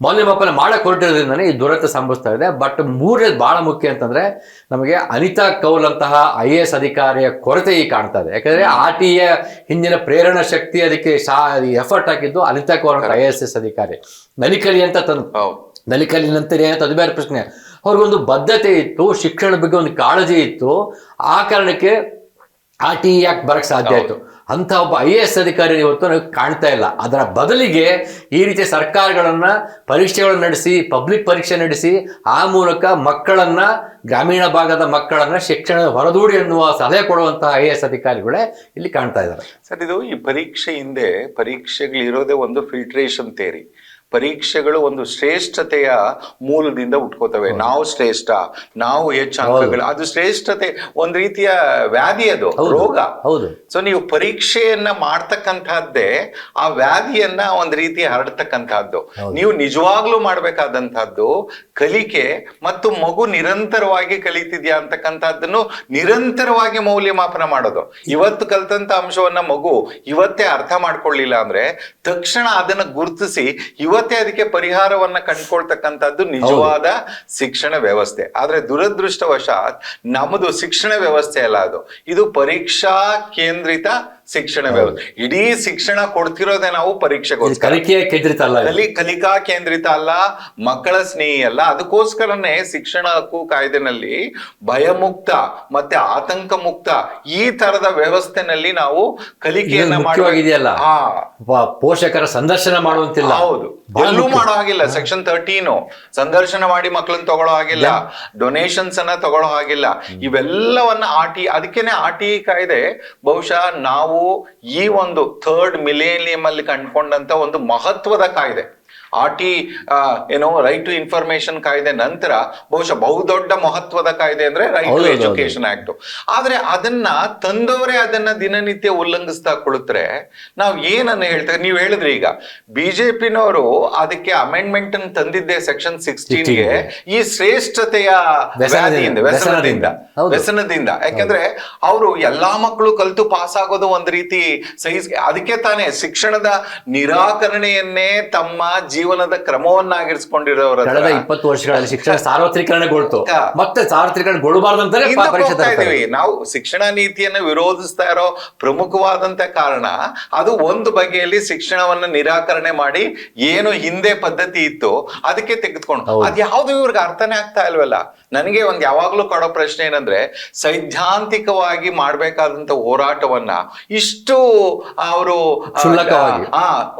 ಮೌಲ್ಯಮಾಪನ ಮಾಡಕ್ಕೆ ಹೊರಟಿರೋದ್ರಿಂದನೇ ಈ ದುರಂತ ಸಂಭವಿಸ್ತಾ ಇದೆ. ಬಟ್ ಮೂರನೇದು ಬಹಳ ಮುಖ್ಯ ಅಂತಂದ್ರೆ ನಮಗೆ ಅನಿತಾ ಕೌಲ್ ಅಂತಹ ಐ ಎ ಎಸ್ ಅಧಿಕಾರಿಯ ಕೊರತೆ ಈಗ ಕಾಣ್ತಾ ಇದೆ. ಯಾಕಂದ್ರೆ ಆರ್ ಟಿ ಎ ಹಿಂದಿನ ಪ್ರೇರಣಾ ಶಕ್ತಿ ಅದಕ್ಕೆ ಶಾ ಎಫರ್ಟ್ ಹಾಕಿದ್ದು ಅನಿತಾ ಕೌಲ್ ಅಂತ ಐ ಎಸ್ ಎಸ್ ಅಧಿಕಾರಿ. ನಲಿಕಲಿ ಅಂತ ತಂದು. ನಲಿಕಲಿ ನಂತರ ಏನಂತ ಅದು ಬೇರೆ ಪ್ರಶ್ನೆ. ಅವ್ರಿಗೊಂದು ಬದ್ಧತೆ ಇತ್ತು ಶಿಕ್ಷಣದ ಬಗ್ಗೆ ಒಂದು ಕಾಳಜಿ ಇತ್ತು. ಆ ಕಾರಣಕ್ಕೆ ಆ ಟಿ ಯಾಕೆ ಬರಕ್ ಸಾಧ್ಯ ಆಯ್ತು? ಅಂತ ಒಬ್ಬ ಐ ಎ ಎಸ್ ಅಧಿಕಾರಿ ಇವತ್ತು ನನಗೆ ಕಾಣ್ತಾ ಇಲ್ಲ. ಅದರ ಬದಲಿಗೆ ಈ ರೀತಿ ಸರ್ಕಾರಗಳನ್ನು ಪರೀಕ್ಷೆಗಳನ್ನು ನಡೆಸಿ ಪಬ್ಲಿಕ್ ಪರೀಕ್ಷೆ ನಡೆಸಿ, ಆ ಮೂಲಕ ಮಕ್ಕಳನ್ನು, ಗ್ರಾಮೀಣ ಭಾಗದ ಮಕ್ಕಳನ್ನು ಶಿಕ್ಷಣ ಹೊರದೂಡಿ ಎನ್ನುವ ಸಲಹೆ ಕೊಡುವಂತಹ ಐ ಎ ಎಸ್ ಅಧಿಕಾರಿಗಳೇ ಇಲ್ಲಿ ಕಾಣ್ತಾ ಇದ್ದಾರೆ. ಸರ್, ಇದು ಈ ಪರೀಕ್ಷೆ ಹಿಂದೆ ಪರೀಕ್ಷೆಗಳಿರೋದೇ ಒಂದು ಫಿಲ್ಟ್ರೇಷನ್ ಥೇರಿ ಪರೀಕ್ಷೆಗಳು ಒಂದು ಶ್ರೇಷ್ಠತೆಯ ಮೂಲದಿಂದ ಉಟ್ಕೋತವೆ. ನಾವು ಶ್ರೇಷ್ಠ ನಾವು ಹೆಚ್ಚು ಅಂಕಗಳು ಅದು ಶ್ರೇಷ್ಠತೆ ಒಂದ್ ರೀತಿಯ ವ್ಯಾಧಿ ಅದು ರೋಗ. ಹೌದು. ಸೊ ನೀವು ಪರೀಕ್ಷೆಯನ್ನ ಮಾಡ್ತಕ್ಕಂತಹದ್ದೇ ಆ ವ್ಯಾಧಿಯನ್ನ ಒಂದ್ ರೀತಿ ಹರಡ್ತಕ್ಕಂತಹದ್ದು ನೀವು ನಿಜವಾಗ್ಲೂ ಮಾಡ್ಬೇಕಾದಂತಹದ್ದು ಕಲಿಕೆ ಮತ್ತು ಮಗು ನಿರಂತರವಾಗಿ ಕಲಿತಿದ್ಯಾ ಅಂತಕ್ಕಂಥದ್ದನ್ನು ನಿರಂತರವಾಗಿ ಮೌಲ್ಯಮಾಪನ ಮಾಡೋದು. ಇವತ್ತು ಕಲ್ತಂತ ಅಂಶವನ್ನ ಮಗು ಇವತ್ತೇ ಅರ್ಥ ಮಾಡ್ಕೊಳ್ಳಿಲ್ಲ ಅಂದ್ರೆ ತಕ್ಷಣ ಅದನ್ನ ಗುರುತಿಸಿ ಇವತ್ತೇ ಅದಕ್ಕೆ ಪರಿಹಾರವನ್ನ ಕಂಡ್ಕೊಳ್ತಕ್ಕಂಥದ್ದು ನಿಜವಾದ ಶಿಕ್ಷಣ ವ್ಯವಸ್ಥೆ. ಆದ್ರೆ ದುರದೃಷ್ಟವಶಾತ್ ನಮ್ಮದು ಶಿಕ್ಷಣ ವ್ಯವಸ್ಥೆ ಅಲ್ಲ ಅದು. ಇದು ಪರೀಕ್ಷಾ ಕೇಂದ್ರಿತ ಶಿಕ್ಷಣ ವ್ಯವಸ್ಥೆ. ಇಡೀ ಶಿಕ್ಷಣ ಕೊಡ್ತಿರೋದೇ ನಾವು ಪರೀಕ್ಷೆಗೋಸ್ಕರ. ಕಲಿಕೆ ಕೇಂದ್ರಿತ ಅಲ್ಲ ಕಲಿ ಕಲಿಕಾ ಕೇಂದ್ರಿತ ಅಲ್ಲ ಮಕ್ಕಳ ಸ್ನೇಹಿ ಅಲ್ಲ. ಅದಕ್ಕೋಸ್ಕರನೇ ಶಿಕ್ಷಣ ಹಕ್ಕು ಕಾಯ್ದೆನಲ್ಲಿ ಭಯಮುಕ್ತ ಮತ್ತೆ ಆತಂಕ ಮುಕ್ತ ಈ ತರದ ವ್ಯವಸ್ಥೆನಲ್ಲಿ ನಾವು ಕಲಿಕೆಯನ್ನ ಮಾಡಿದೆಯಲ್ಲ. ಪೋಷಕರ ಸಂದರ್ಶನ ಮಾಡುವಂತಿಲ್ಲ ಹೌದು. ಎಲ್ಲೂ ಮಾಡೋ ಹಾಗಿಲ್ಲ. ಸೆಕ್ಷನ್ ತರ್ಟೀನು ಸಂದರ್ಶನ ಮಾಡಿ ಮಕ್ಕಳನ್ನ ತಗೊಳ್ಳೋ ಹಾಗಿಲ್ಲ. ಡೊನೇಷನ್ಸ್ ಅನ್ನ ತಗೊಳ್ಳೋ ಹಾಗಿಲ್ಲ. ಇವೆಲ್ಲವನ್ನ ಆಟಿ ಟಿ ಆಟಿ ಕಾಯ್ದೆ. ಬಹುಶಃ ನಾವು ಈ ಒಂದು ಥರ್ಡ್ ಮಿಲೇನಿಯಂ ಅಲ್ಲಿ ಕಂಡ್ಕೊಂಡಂತ ಒಂದು ಮಹತ್ವದ ಕಾಯ್ದೆ. ಆರ್ ಟಿ ಏನೋ ರೈಟ್ ಟು ಇನ್ಫಾರ್ಮೇಶನ್ ಕಾಯ್ದೆ ನಂತರ ಬಹುಶಃ ಬಹುದೊಡ್ಡ ಮಹತ್ವದ ಕಾಯ್ದೆ ಅಂದ್ರೆ ರೈಟ್ ಟು. ಎಜುಕೇಶನ್ ಆಕ್ಟ್ ಆದ್ರೆ ಅದನ್ನ ತಂದವರೇ ಅದನ್ನ ದಿನನಿತ್ಯ ಉಲ್ಲಂಘಿಸ್ತಾ ಕುಳಿತರೆ ನಾವು ಏನನ್ನ ಹೇಳ್ತೇವೆ? ನೀವು ಹೇಳಿದ್ರಿ ಈಗ ಬಿಜೆಪಿನವರು ಅದಕ್ಕೆ ಅಮೆಂಡ್ಮೆಂಟ್ ಅನ್ನು ತಂದಿದ್ದೆ ಸೆಕ್ಷನ್ ಸಿಕ್ಸ್ಟೀನ್ಗೆ ಈ ಶ್ರೇಷ್ಠತೆಯ ವ್ಯಸನದಿಂದ, ವ್ಯಾಧಿಯಿಂದ ವ್ಯಸನದಿಂದ. ವ್ಯಸನದಿಂದ. ಯಾಕಂದ್ರೆ ಅವರು ಎಲ್ಲಾ ಮಕ್ಕಳು ಕಲ್ತು ಪಾಸ್ ಆಗೋದು ಒಂದ್ ರೀತಿ ಸೈಜ್ ಅದಕ್ಕೆ ತಾನೇ ಶಿಕ್ಷಣದ ನಿರಾಕರಣೆಯನ್ನೇ ತಮ್ಮ ಜೀವನದ ಕ್ರಮವನ್ನಾಗಿರಿಸ್ಕೊಂಡಿರೋರ ಕಳೆದ ಇಪ್ಪತ್ತು ವರ್ಷಗಳಲ್ಲಿ ಶಿಕ್ಷಣ ಸಾರ್ವತ್ರಿಕರಣಗೊಳ್ತು. ಮತ್ತೆ ಸಾರ್ವತ್ರಿಕರಣಗೊಳ್ಳಬಾರ್ದಂತಾನೆ ನಾವು ಶಿಕ್ಷಣ ನೀತಿಯನ್ನ ವಿರೋಧಿಸ್ತಾ ಇರೋ ಪ್ರಮುಖವಾದಂತ ಕಾರಣ ಅದು ಒಂದು ಬಗೆಯಲ್ಲಿ ಶಿಕ್ಷಣವನ್ನ ನಿರಾಕರಣೆ ಮಾಡಿ ಏನು ಹಿಂದೆ ಪದ್ಧತಿ ಇತ್ತು ಅದಕ್ಕೆ ತೆಗೆದುಕೊಂಡು. ಅದ್ ಯಾವ್ದು ಇವ್ರಿಗೆ ಅರ್ಥನೇ ಆಗ್ತಾ ಇಲ್ವಲ್ಲ? ನನಗೆ ಒಂದ್ ಯಾವಾಗ್ಲೂ ಕೊಡೋ ಪ್ರಶ್ನೆ ಏನಂದ್ರೆ ಸೈದ್ಧಾಂತಿಕವಾಗಿ ಮಾಡ್ಬೇಕಾದಂತ ಹೋರಾಟವನ್ನ ಇಷ್ಟು ಅವರು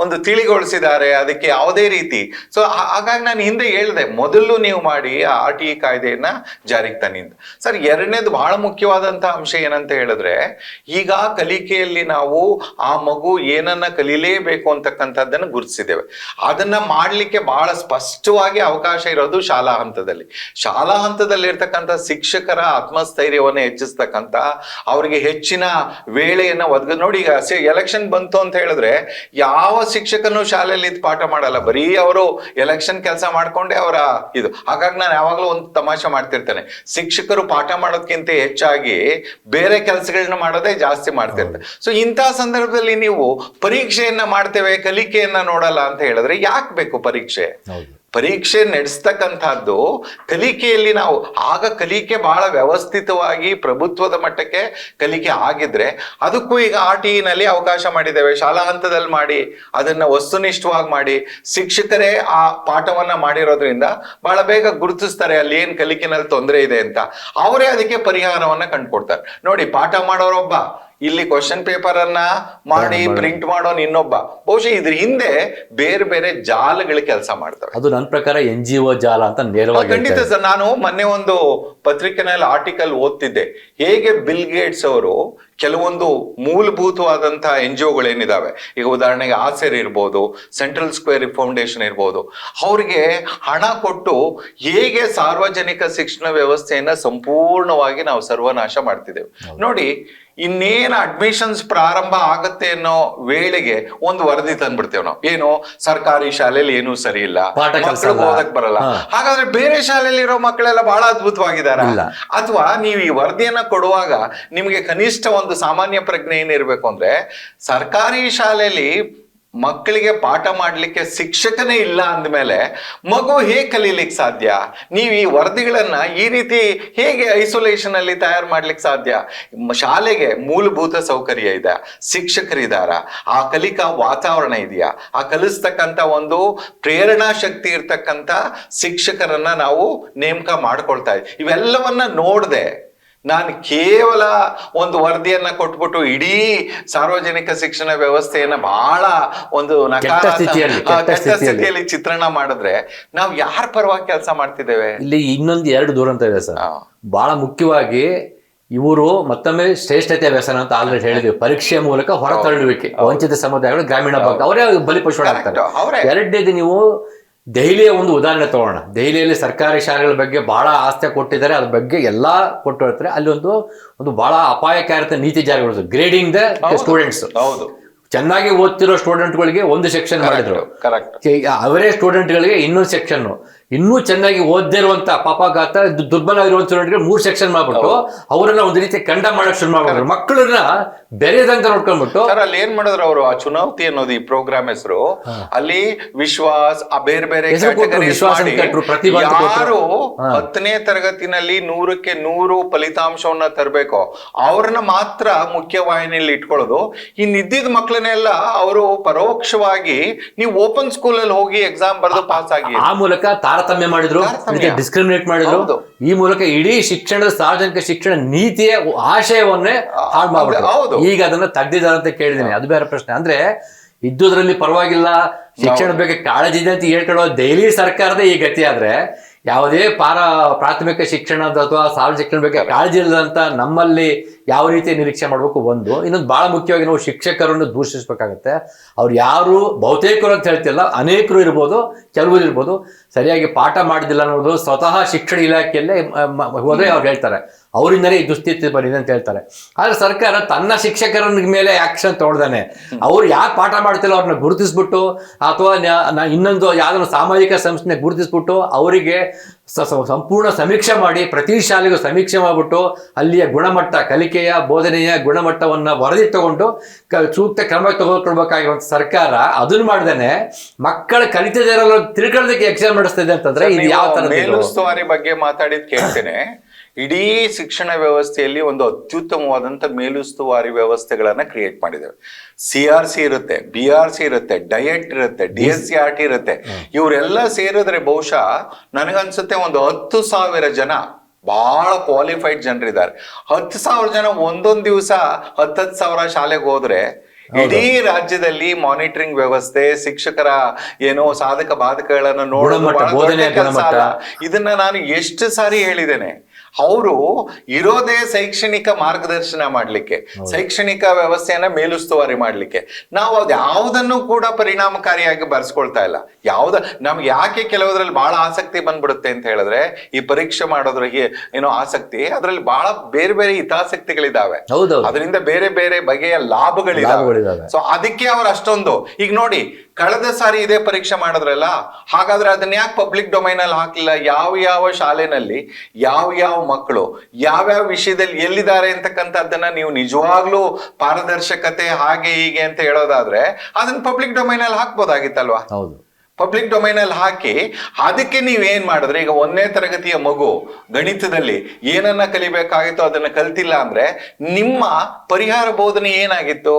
ಒಂದು ತಿಳಿಗೊಳಿಸಿದ್ದಾರೆ. ಅದಕ್ಕೆ ಯಾವುದೇ ರೀತಿ. ಸೊ ಹಾಗಾಗಿ ನಾನು ಹಿಂದೆ ಹೇಳಿದೆ, ಮೊದಲು ನೀವು ಮಾಡಿ ಆ ಆರ್ ಟಿ ಕಾಯ್ದೆಯನ್ನ ಜಾರಿಗೆ ತನ್ನಿ ಸರ್, ಎರಡನೇದು ಬಹಳ ಮುಖ್ಯವಾದಂತಹ ಅಂಶ ಏನಂತ ಹೇಳಿದ್ರೆ, ಈಗ ಕಲಿಕೆಯಲ್ಲಿ ನಾವು ಆ ಮಗು ಏನನ್ನ ಕಲೀಲೇಬೇಕು ಅಂತಕ್ಕಂಥದ್ದನ್ನು ಗುರುತಿಸಿದ್ದೇವೆ. ಅದನ್ನ ಮಾಡ್ಲಿಕ್ಕೆ ಬಹಳ ಸ್ಪಷ್ಟವಾಗಿ ಅವಕಾಶ ಇರೋದು ಶಾಲಾ ಹಂತದಲ್ಲಿ. ಶಾಲಾ ಹಂತದಲ್ಲಿ ಇರ್ತಕ್ಕಂಥ ಶಿಕ್ಷಕರ ಆತ್ಮಸ್ಥೈರ್ಯವನ್ನು ಹೆಚ್ಚಿಸ್ತಕ್ಕಂಥ, ಅವರಿಗೆ ಹೆಚ್ಚಿನ ವೇಳೆಯನ್ನ ಒದಗ ನೋಡಿ ಈಗ ಎಲೆಕ್ಷನ್ ಬಂತು ಅಂತ ಹೇಳಿದ್ರೆ, ಯಾವ ಶಿಕ್ಷಕನು ಶಾಲೆಯಲ್ಲಿ ಪಾಠ ಮಾಡಲ್ಲ. ಬರೀ ಅವರು ಎಲೆಕ್ಷನ್ ಕೆಲಸ ಮಾಡ್ಕೊಂಡೆ ಅವರ ಇದು. ಹಾಗಾಗಿ ನಾನು ಯಾವಾಗಲೂ ಒಂದು ತಮಾಷೆ ಮಾಡ್ತಿರ್ತೇನೆ. ಶಿಕ್ಷಕರು ಪಾಠ ಮಾಡೋದಕ್ಕಿಂತ ಹೆಚ್ಚಾಗಿ ಬೇರೆ ಕೆಲಸಗಳನ್ನ ಮಾಡೋದೇ ಜಾಸ್ತಿ ಮಾಡ್ತಿರ್ತಾರೆ. ಸೊ ಇಂತಹ ಸಂದರ್ಭದಲ್ಲಿ ನೀವು ಪರೀಕ್ಷೆಯನ್ನ ಮಾಡ್ತೇವೆ ಕಲಿಕೆಯನ್ನ ನೋಡಲ್ಲ ಅಂತ ಹೇಳಿದ್ರೆ ಯಾಕೆ ಬೇಕು ಪರೀಕ್ಷೆ? ಪರೀಕ್ಷೆ ನಡೆಸ್ತಕ್ಕಂಥದ್ದು ಕಲಿಕೆಯಲ್ಲಿ ನಾವು, ಆಗ ಕಲಿಕೆ ಬಹಳ ವ್ಯವಸ್ಥಿತವಾಗಿ ಪ್ರಭುತ್ವದ ಮಟ್ಟಕ್ಕೆ ಕಲಿಕೆ ಆಗಿದ್ರೆ ಅದಕ್ಕೂ ಈಗ ಆ ಟಿ ನಲ್ಲಿ ಅವಕಾಶ ಮಾಡಿದ್ದೇವೆ. ಶಾಲಾ ಹಂತದಲ್ಲಿ ಮಾಡಿ, ಅದನ್ನ ವಸ್ತುನಿಷ್ಠವಾಗಿ ಮಾಡಿ, ಶಿಕ್ಷಕರೇ ಆ ಪಾಠವನ್ನ ಮಾಡಿರೋದ್ರಿಂದ ಬಹಳ ಬೇಗ ಗುರುತಿಸ್ತಾರೆ ಅಲ್ಲಿ ಏನ್ ಕಲಿಕೆನಲ್ಲಿ ತೊಂದರೆ ಇದೆ ಅಂತ. ಅವರೇ ಅದಕ್ಕೆ ಪರಿಹಾರವನ್ನ ಕಂಡುಕೊಡ್ತಾರೆ. ನೋಡಿ, ಪಾಠ ಮಾಡೋರೊಬ್ಬ ಇಲ್ಲಿ ಕ್ವಶನ್ ಪೇಪರ್ ಅನ್ನ ಮಾಡಿ ಪ್ರಿಂಟ್ ಮಾಡೋನ್ ಇನ್ನೊಬ್ಬ. ಬಹುಶಃ ಇದ್ರ ಹಿಂದೆ ಬೇರೆ ಬೇರೆ ಜಾಲಗಳು ಕೆಲಸ ಮಾಡ್ತವೆ. ಅದು ನನ್ನ ಪ್ರಕಾರ ಎನ್ ಜಿ ಒ ಜಾಲ ಅಂತ ನೇರವಾಗಿ ಖಂಡಿತ ಸರ್. ನಾನು ಮೊನ್ನೆ ಒಂದು ಪತ್ರಿಕೆನಲ್ಲಿ ಆರ್ಟಿಕಲ್ ಓದ್ತಿದ್ದೆ. ಹೇಗೆ ಬಿಲ್ ಗೇಟ್ಸ್ ಅವರು ಕೆಲವೊಂದು ಮೂಲಭೂತವಾದಂತಹ ಎನ್ ಜಿ ಒಗಳೇನಿದಾವೆ ಈಗ ಉದಾಹರಣೆಗೆ ಆಸೆರ್ ಇರ್ಬೋದು ಸೆಂಟ್ರಲ್ ಸ್ಕ್ವೇರ್ ಫೌಂಡೇಶನ್ ಇರ್ಬೋದು. ಅವ್ರಿಗೆ ಹಣ ಕೊಟ್ಟು ಹೇಗೆ ಸಾರ್ವಜನಿಕ ಶಿಕ್ಷಣ ವ್ಯವಸ್ಥೆಯನ್ನ ಸಂಪೂರ್ಣವಾಗಿ ನಾವು ಸರ್ವನಾಶ ಮಾಡ್ತಿದ್ದೇವೆ. ನೋಡಿ ಇನ್ನೇನು ಅಡ್ಮಿಷನ್ಸ್ ಪ್ರಾರಂಭ ಆಗತ್ತೆ ಅನ್ನೋ ವೇಳೆಗೆ ಒಂದು ವರದಿ ತಂದ್ಬಿಡ್ತೇವೆ ನಾವು. ಏನು? ಸರ್ಕಾರಿ ಶಾಲೆಯಲ್ಲಿ ಏನೂ ಸರಿ ಇಲ್ಲ. ಓದಕ್ ಬರಲ್ಲ. ಹಾಗಾದ್ರೆ ಬೇರೆ ಶಾಲೆಯಲ್ಲಿ ಇರೋ ಮಕ್ಕಳೆಲ್ಲ ಬಹಳ ಅದ್ಭುತವಾಗಿದ್ದಾರೆ. ಅಥವಾ ನೀವು ಈ ವರದಿಯನ್ನ ಕೊಡುವಾಗ ನಿಮಗೆ ಕನಿಷ್ಠ ಒಂದು ಸಾಮಾನ್ಯ ಪ್ರಜ್ಞೆ ಏನಿರ್ಬೇಕು ಅಂದ್ರೆ ಸರ್ಕಾರಿ ಶಾಲೆಯಲ್ಲಿ ಮಕ್ಕಳಿಗೆ ಪಾಠ ಮಾಡಲಿಕ್ಕೆ ಶಿಕ್ಷಕನೇ ಇಲ್ಲ ಅಂದಮೇಲೆ ಮಗು ಹೇಗೆ ಕಲೀಲಿಕ್ಕೆ ಸಾಧ್ಯ? ನೀವು ಈ ವರದಿಗಳನ್ನು ಈ ರೀತಿ ಹೇಗೆ ಐಸೋಲೇಷನ್ ಅಲ್ಲಿ ತಯಾರು ಮಾಡ್ಲಿಕ್ಕೆ ಸಾಧ್ಯ? ಶಾಲೆಗೆ ಮೂಲಭೂತ ಸೌಕರ್ಯ ಇದೆ, ಶಿಕ್ಷಕರಿದಾರ? ಆ ಕಲಿಕಾ ವಾತಾವರಣ ಇದೆಯಾ? ಆ ಕಲಿಸ್ತಕ್ಕಂಥ ಒಂದು ಪ್ರೇರಣಾ ಶಕ್ತಿ ಇರ್ತಕ್ಕಂಥ ಶಿಕ್ಷಕರನ್ನ ನಾವು ನೇಮಕ ಮಾಡ್ಕೊಳ್ತಾ ಇದ್ದೀವಿ ಇವೆಲ್ಲವನ್ನ ನೋಡದೆ ನಾನು ಕೇವಲ ಒಂದು ವರದಿಯನ್ನ ಕೊಟ್ಬಿಟ್ಟು ಇಡೀ ಸಾರ್ವಜನಿಕ ಶಿಕ್ಷಣ ವ್ಯವಸ್ಥೆಯನ್ನ ಬಹಳ ಒಂದು ನಕಾರಾತ್ಮಕ- ಸ್ಥಿತಿಯಲ್ಲಿ, ಚಿತ್ರಣ ಮಾಡಿದ್ರೆ ನಾವು ಯಾರ ಪರವಾಗಿ ಕೆಲಸ ಮಾಡ್ತಿದ್ದೇವೆ? ಇಲ್ಲಿ ಇನ್ನೊಂದು ಎರಡು ದೂರಂತ ಇದೆ ಸರ್. ಬಹಳ ಮುಖ್ಯವಾಗಿ ಇವರು ಮತ್ತೊಮ್ಮೆ ಶ್ರೇಷ್ಠತೆ ವ್ಯಸನ ಅಂತ ಆಲ್ರೆಡಿ ಹೇಳಿದ್ವಿ. ಪರೀಕ್ಷೆ ಮೂಲಕ ಹೊರತಳ್ಳುವಿಕೆ ವಂಚಿತ ಸಮುದಾಯಗಳು ಗ್ರಾಮೀಣ ಭಾಗ ಅವರೇ. ಅವರೇ. ಎರಡನೇದು ನೀವು ದೆಹಲಿಯ ಒಂದು ಉದಾಹರಣೆ ತಗೋಣ. ದೆಹಲಿಯಲ್ಲಿ ಸರ್ಕಾರಿ ಶಾಲೆಗಳ ಬಗ್ಗೆ ಭಾಳ ಆಸ್ತೆ ಕೊಟ್ಟಿದ್ದಾರೆ. ಅದ್ರ ಬಗ್ಗೆ ಎಲ್ಲ ಕೊಟ್ಟು ಹೇಳ್ತಾರೆ. ಅಲ್ಲಿ ಒಂದು ಒಂದು ಬಹಳ ಅಪಾಯಕಾರಿ ನೀತಿ ಜಾರಿಗೊಳಿಸ್ ಗ್ರೇಡಿಂಗ್ ದ ಸ್ಟೂಡೆಂಟ್ಸ್ ಹೌದು. ಚೆನ್ನಾಗಿ ಓದ್ತಿರೋ ಸ್ಟೂಡೆಂಟ್ಗಳಿಗೆ ಒಂದು ಸೆಕ್ಷನ್ ಮಾಡಿದ್ರು. ಅವರೇ ಸ್ಟೂಡೆಂಟ್ಗಳಿಗೆ ಇನ್ನೊಂದು ಸೆಕ್ಷನ್ ಇನ್ನೂ ಚೆನ್ನಾಗಿ ಓದದೇ ಇರುವಂತ ಪಾಪಘಾತ ದುರ್ಬಲ ಇರುವಂತ ಮೂರು ಮೂರ್ ಸೆಕ್ಷನ್ ಮಾಡ್ಬಿಟ್ಟು ಅವರನ್ನ ಒಂದು ರೀತಿ ಕಂಡ ಮಾಡಕ್ ಶುರು ಮಾಡ್ಬಿಟ್ರು. ಮಕ್ಕಳನ್ನ ಬೆರೆದಂತ ನೋಡ್ಕೊಂಡ್ಬಿಟ್ಟು ಸರ್ ಅಲ್ಲಿ ಏನ್ ಮಾಡಿದ್ರು ಅವರು? ಆ ಚುನಾವತಿ ಅನ್ನೋದು ಈ ಪ್ರೋಗ್ರಾಮ್ ಹೆಸರು. ಅಲ್ಲಿ ವಿಶ್ವಾಸ್ ಆ ಬೇರೆ ಬೇರೆ. ಯಾರು. ಹತ್ತನೇ ತರಗತಿನಲ್ಲಿ ನೂರಕ್ಕೆ ನೂರು ಫಲಿತಾಂಶವನ್ನ ತರಬೇಕು ಅವ್ರನ್ನ ಮಾತ್ರ ಮುಖ್ಯವಾಹಿನಿಯಲ್ಲಿ ಇಟ್ಕೊಳ್ಳೋದು. ಇನ್ ಇದ್ದಿದ್ ಮಕ್ಕಳನ್ನೆಲ್ಲ ಅವರು ಪರೋಕ್ಷವಾಗಿ ನೀವು ಓಪನ್ ಸ್ಕೂಲ್ ಅಲ್ಲಿ ಹೋಗಿ ಎಕ್ಸಾಮ್ ಬರೆದು ಪಾಸ್ ಆಗಿ. ಆ ಮೂಲಕ ತಾರತಮ್ಯ ಮಾಡಿದ್ರು. ಡಿಸ್ಕ್ರಿಮಿನೇಟ್ ಮಾಡಿದ್ರು. ಈ ಮೂಲಕ ಇಡೀ ಶಿಕ್ಷಣದ ಸಾರ್ವಜನಿಕ ಶಿಕ್ಷಣ ನೀತಿಯ ಆಶಯವನ್ನೇ ಹಾಳು ಮಾಡ್ಬಿಟ್ರು ಹೌದು. ಈಗ ಅದನ್ನ ತೆಗ್ದಿದ್ದಾರೆ ಅಂತ ಕೇಳಿದ್ದೀನಿ. ಅದು ಬೇರೆ ಪ್ರಶ್ನೆ. ಅಂದ್ರೆ ಇದ್ದುದ್ರಲ್ಲಿ ಪರವಾಗಿಲ್ಲ ಶಿಕ್ಷಣ ಬಗ್ಗೆ ಕಾಳಜಿ ಇದೆ ಅಂತ ಹೇಳ್ಕೊಳ್ಳೋ ದೆಹಲಿ ಸರ್ಕಾರದ ಈ ಗತಿ ಆದ್ರೆ ಯಾವುದೇ ಪಾರ ಪ್ರಾಥಮಿಕ ಶಿಕ್ಷಣದ ಅಥವಾ ಸಾರ್ವಜನಿಕ ಶಿಕ್ಷಣ ಬಗ್ಗೆ ಕಾಳಜಿ ಇಲ್ಲದಂತ ನಮ್ಮಲ್ಲಿ ಯಾವ ರೀತಿ ನಿರೀಕ್ಷೆ ಮಾಡಬೇಕು ಒಂದು. ಇನ್ನೊಂದು ಬಹಳ ಮುಖ್ಯವಾಗಿ ನಾವು ಶಿಕ್ಷಕರನ್ನು ದೂಷಿಸಬೇಕಾಗತ್ತೆ. ಅವ್ರು ಯಾರು ಬಹುತೇಕರು ಅಂತ ಹೇಳ್ತಿಲ್ಲ, ಅನೇಕರು ಇರ್ಬೋದು, ಕೆಲವರು ಇರ್ಬೋದು. ಸರಿಯಾಗಿ ಪಾಠ ಮಾಡಿದಿಲ್ಲ ಅನ್ನೋದು ಸ್ವತಃ ಶಿಕ್ಷಣ ಇಲಾಖೆಯಲ್ಲೇ ಹೋದರೆ ಅವ್ರು ಹೇಳ್ತಾರೆ. ಅವರಿಂದಲೇ ಈ ದುಸ್ಥಿತಿ ಬಂದಿದೆ ಅಂತ ಹೇಳ್ತಾರೆ. ಆದರೆ ಸರ್ಕಾರ ತನ್ನ ಶಿಕ್ಷಕರ ಮೇಲೆ ಆಕ್ಷನ್ ತೊಗೊಳ್ದಾನೆ. ಅವ್ರು ಯಾಕೆ ಪಾಠ ಮಾಡ್ತಿಲ್ಲ ಅವ್ರನ್ನ ಗುರುತಿಸ್ಬಿಟ್ಟು, ಅಥವಾ ಇನ್ನೊಂದು ಯಾವುದೋ ಸಾಮಾಜಿಕ ಸಂಸ್ಥೆ ಗುರುತಿಸ್ಬಿಟ್ಟು, ಅವರಿಗೆ ಸಂಪೂರ್ಣ ಸಮೀಕ್ಷೆ ಮಾಡಿ ಪ್ರತಿ ಶಾಲೆಗೂ ಸಮೀಕ್ಷೆ ಮಾಡಿಬಿಟ್ಟು ಅಲ್ಲಿಯ ಗುಣಮಟ್ಟ ಕಲಿಕೆಯ ಬೋಧನೆಯ ಗುಣಮಟ್ಟವನ್ನ ವರದಿ ತಗೊಂಡು ಕ- ಸೂಕ್ತ ಕ್ರಮ ತಗೊಳ್ಕೊಳ್ಬೇಕಾಗಿರುವಂತ ಸರ್ಕಾರ ಅದನ್ನ ಮಾಡ್ದೇನೆ. ಮಕ್ಕಳ ಕಲಿತದೇ ಇರಲ್ಲ ತಿಳ್ಕೊಳ್ಳೋದಕ್ಕೆ ಎಕ್ಸಾಮ್ ನಡೆಸ್ತಿದೆ ಅಂತಂದ್ರೆ ಇದು ಯಾವ ತರ ಬಗ್ಗೆ ಮಾತಾಡಿದ್ ಕೇಳ್ತೇನೆ. ಇಡೀ ಶಿಕ್ಷಣ ವ್ಯವಸ್ಥೆಯಲ್ಲಿ ಒಂದು ಅತ್ಯುತ್ತಮವಾದಂತ ಮೇಲುಸ್ತುವಾರಿ ವ್ಯವಸ್ಥೆಗಳನ್ನ ಕ್ರಿಯೇಟ್ ಮಾಡಿದ್ದಾರೆ ಸಿ ಆರ್ ಸಿ ಇರುತ್ತೆ ಬಿ ಆರ್ ಸಿ ಇರುತ್ತೆ ಡಯಟ್ ಇರುತ್ತೆ D S C R T ಇರುತ್ತೆ. ಇವರೆಲ್ಲ ಸೇರಿದ್ರೆ ಬಹುಶಃ ನನಗನ್ಸುತ್ತೆ ಒಂದು ಹತ್ತು ಸಾವಿರ ಜನ ಬಹಳ ಕ್ವಾಲಿಫೈಡ್ ಜನರಿದ್ದಾರೆ. ಹತ್ತು ಸಾವಿರ ಜನ ಒಂದೊಂದು ದಿವಸ ಹತ್ತತ್ತು ಸಾವಿರ ಶಾಲೆಗೆ ಹೋದ್ರೆ ಇಡೀ ರಾಜ್ಯದಲ್ಲಿ ಮಾನಿಟರಿಂಗ್ ವ್ಯವಸ್ಥೆ ಶಿಕ್ಷಕರ ಏನೋ ಸಾಧಕ ಬಾಧಕಗಳನ್ನ ನೋಡೋದು. ಅಲ್ಲ. ಇದನ್ನ ನಾನು ಎಷ್ಟು ಸಾರಿ ಹೇಳಿದ್ದೇನೆ. ಅವರು ಇರೋದೇ ಶೈಕ್ಷಣಿಕ ಮಾರ್ಗದರ್ಶನ ಮಾಡಲಿಕ್ಕೆ ಶೈಕ್ಷಣಿಕ ವ್ಯವಸ್ಥೆಯನ್ನ ಮೇಲುಸ್ತುವಾರಿ ಮಾಡಲಿಕ್ಕೆ. ನಾವು ಅದು ಯಾವುದನ್ನು ಕೂಡ ಪರಿಣಾಮಕಾರಿಯಾಗಿ ಬರ್ಸ್ಕೊಳ್ತಾ ಇಲ್ಲ. ಯಾವ್ದ ನಮ್ಗೆ ಯಾಕೆ ಕೆಲವುದ್ರಲ್ಲಿ ಬಹಳ ಆಸಕ್ತಿ ಬಂದ್ಬಿಡುತ್ತೆ ಅಂತ ಹೇಳಿದ್ರೆ ಈ ಪರೀಕ್ಷೆ ಮಾಡೋದ್ರ ಹಿ- ಏನೋ ಆಸಕ್ತಿ ಅದರಲ್ಲಿ ಬಹಳ ಬೇರೆ ಬೇರೆ ಹಿತಾಸಕ್ತಿಗಳಿದಾವೆ. ಅದರಿಂದ ಬೇರೆ ಬೇರೆ ಬಗೆಯ ಲಾಭಗಳಿದಾವೆ. ಸೊ ಅದಕ್ಕೆ ಅವ್ರು ಅಷ್ಟೊಂದು. ಈಗ ನೋಡಿ ಕಳೆದ ಸಾರಿ ಇದೇ ಪರೀಕ್ಷೆ ಮಾಡಿದ್ರಲ್ಲ ಹಾಗಾದ್ರೆ ಅದನ್ನ ಯಾಕೆ ಪಬ್ಲಿಕ್ ಡೊಮೈನ್ ಅಲ್ಲಿ ಹಾಕಲಿಲ್ಲ? ಯಾವ ಯಾವ ಶಾಲೆನಲ್ಲಿ ಯಾವ ಯಾವ ಮಕ್ಕಳು ಯಾವ್ಯಾವ ವಿಷಯದಲ್ಲಿ ಎಲ್ಲಿದ್ದಾರೆ ಅಂತಕ್ಕಂಥದ್ದನ್ನ ನೀವು ನಿಜವಾಗ್ಲೂ ಪಾರದರ್ಶಕತೆ ಹಾಗೆ ಹೀಗೆ ಅಂತ ಹೇಳೋದಾದ್ರೆ ಅದನ್ನ ಪಬ್ಲಿಕ್ ಡೊಮೈನ್ ಅಲ್ಲಿ ಹಾಕ್ಬೋದಾಗಿತ್ತಲ್ವಾ? ಹೌದು. ಪಬ್ಲಿಕ್ ಡೊಮೈನ್ ಅಲ್ಲಿ ಹಾಕಿ ಅದಕ್ಕೆ ನೀವೇನ್ ಮಾಡಿದ್ರೆ? ಈಗ ಒಂದನೇ ತರಗತಿಯ ಮಗು ಗಣಿತದಲ್ಲಿ ಏನನ್ನ ಕಲಿಬೇಕಾಗಿತ್ತು ಅದನ್ನ ಕಲ್ತಿಲ್ಲ ಅಂದ್ರೆ ನಿಮ್ಮ ಪರಿಹಾರ ಬೋಧನೆ ಏನಾಗಿತ್ತು?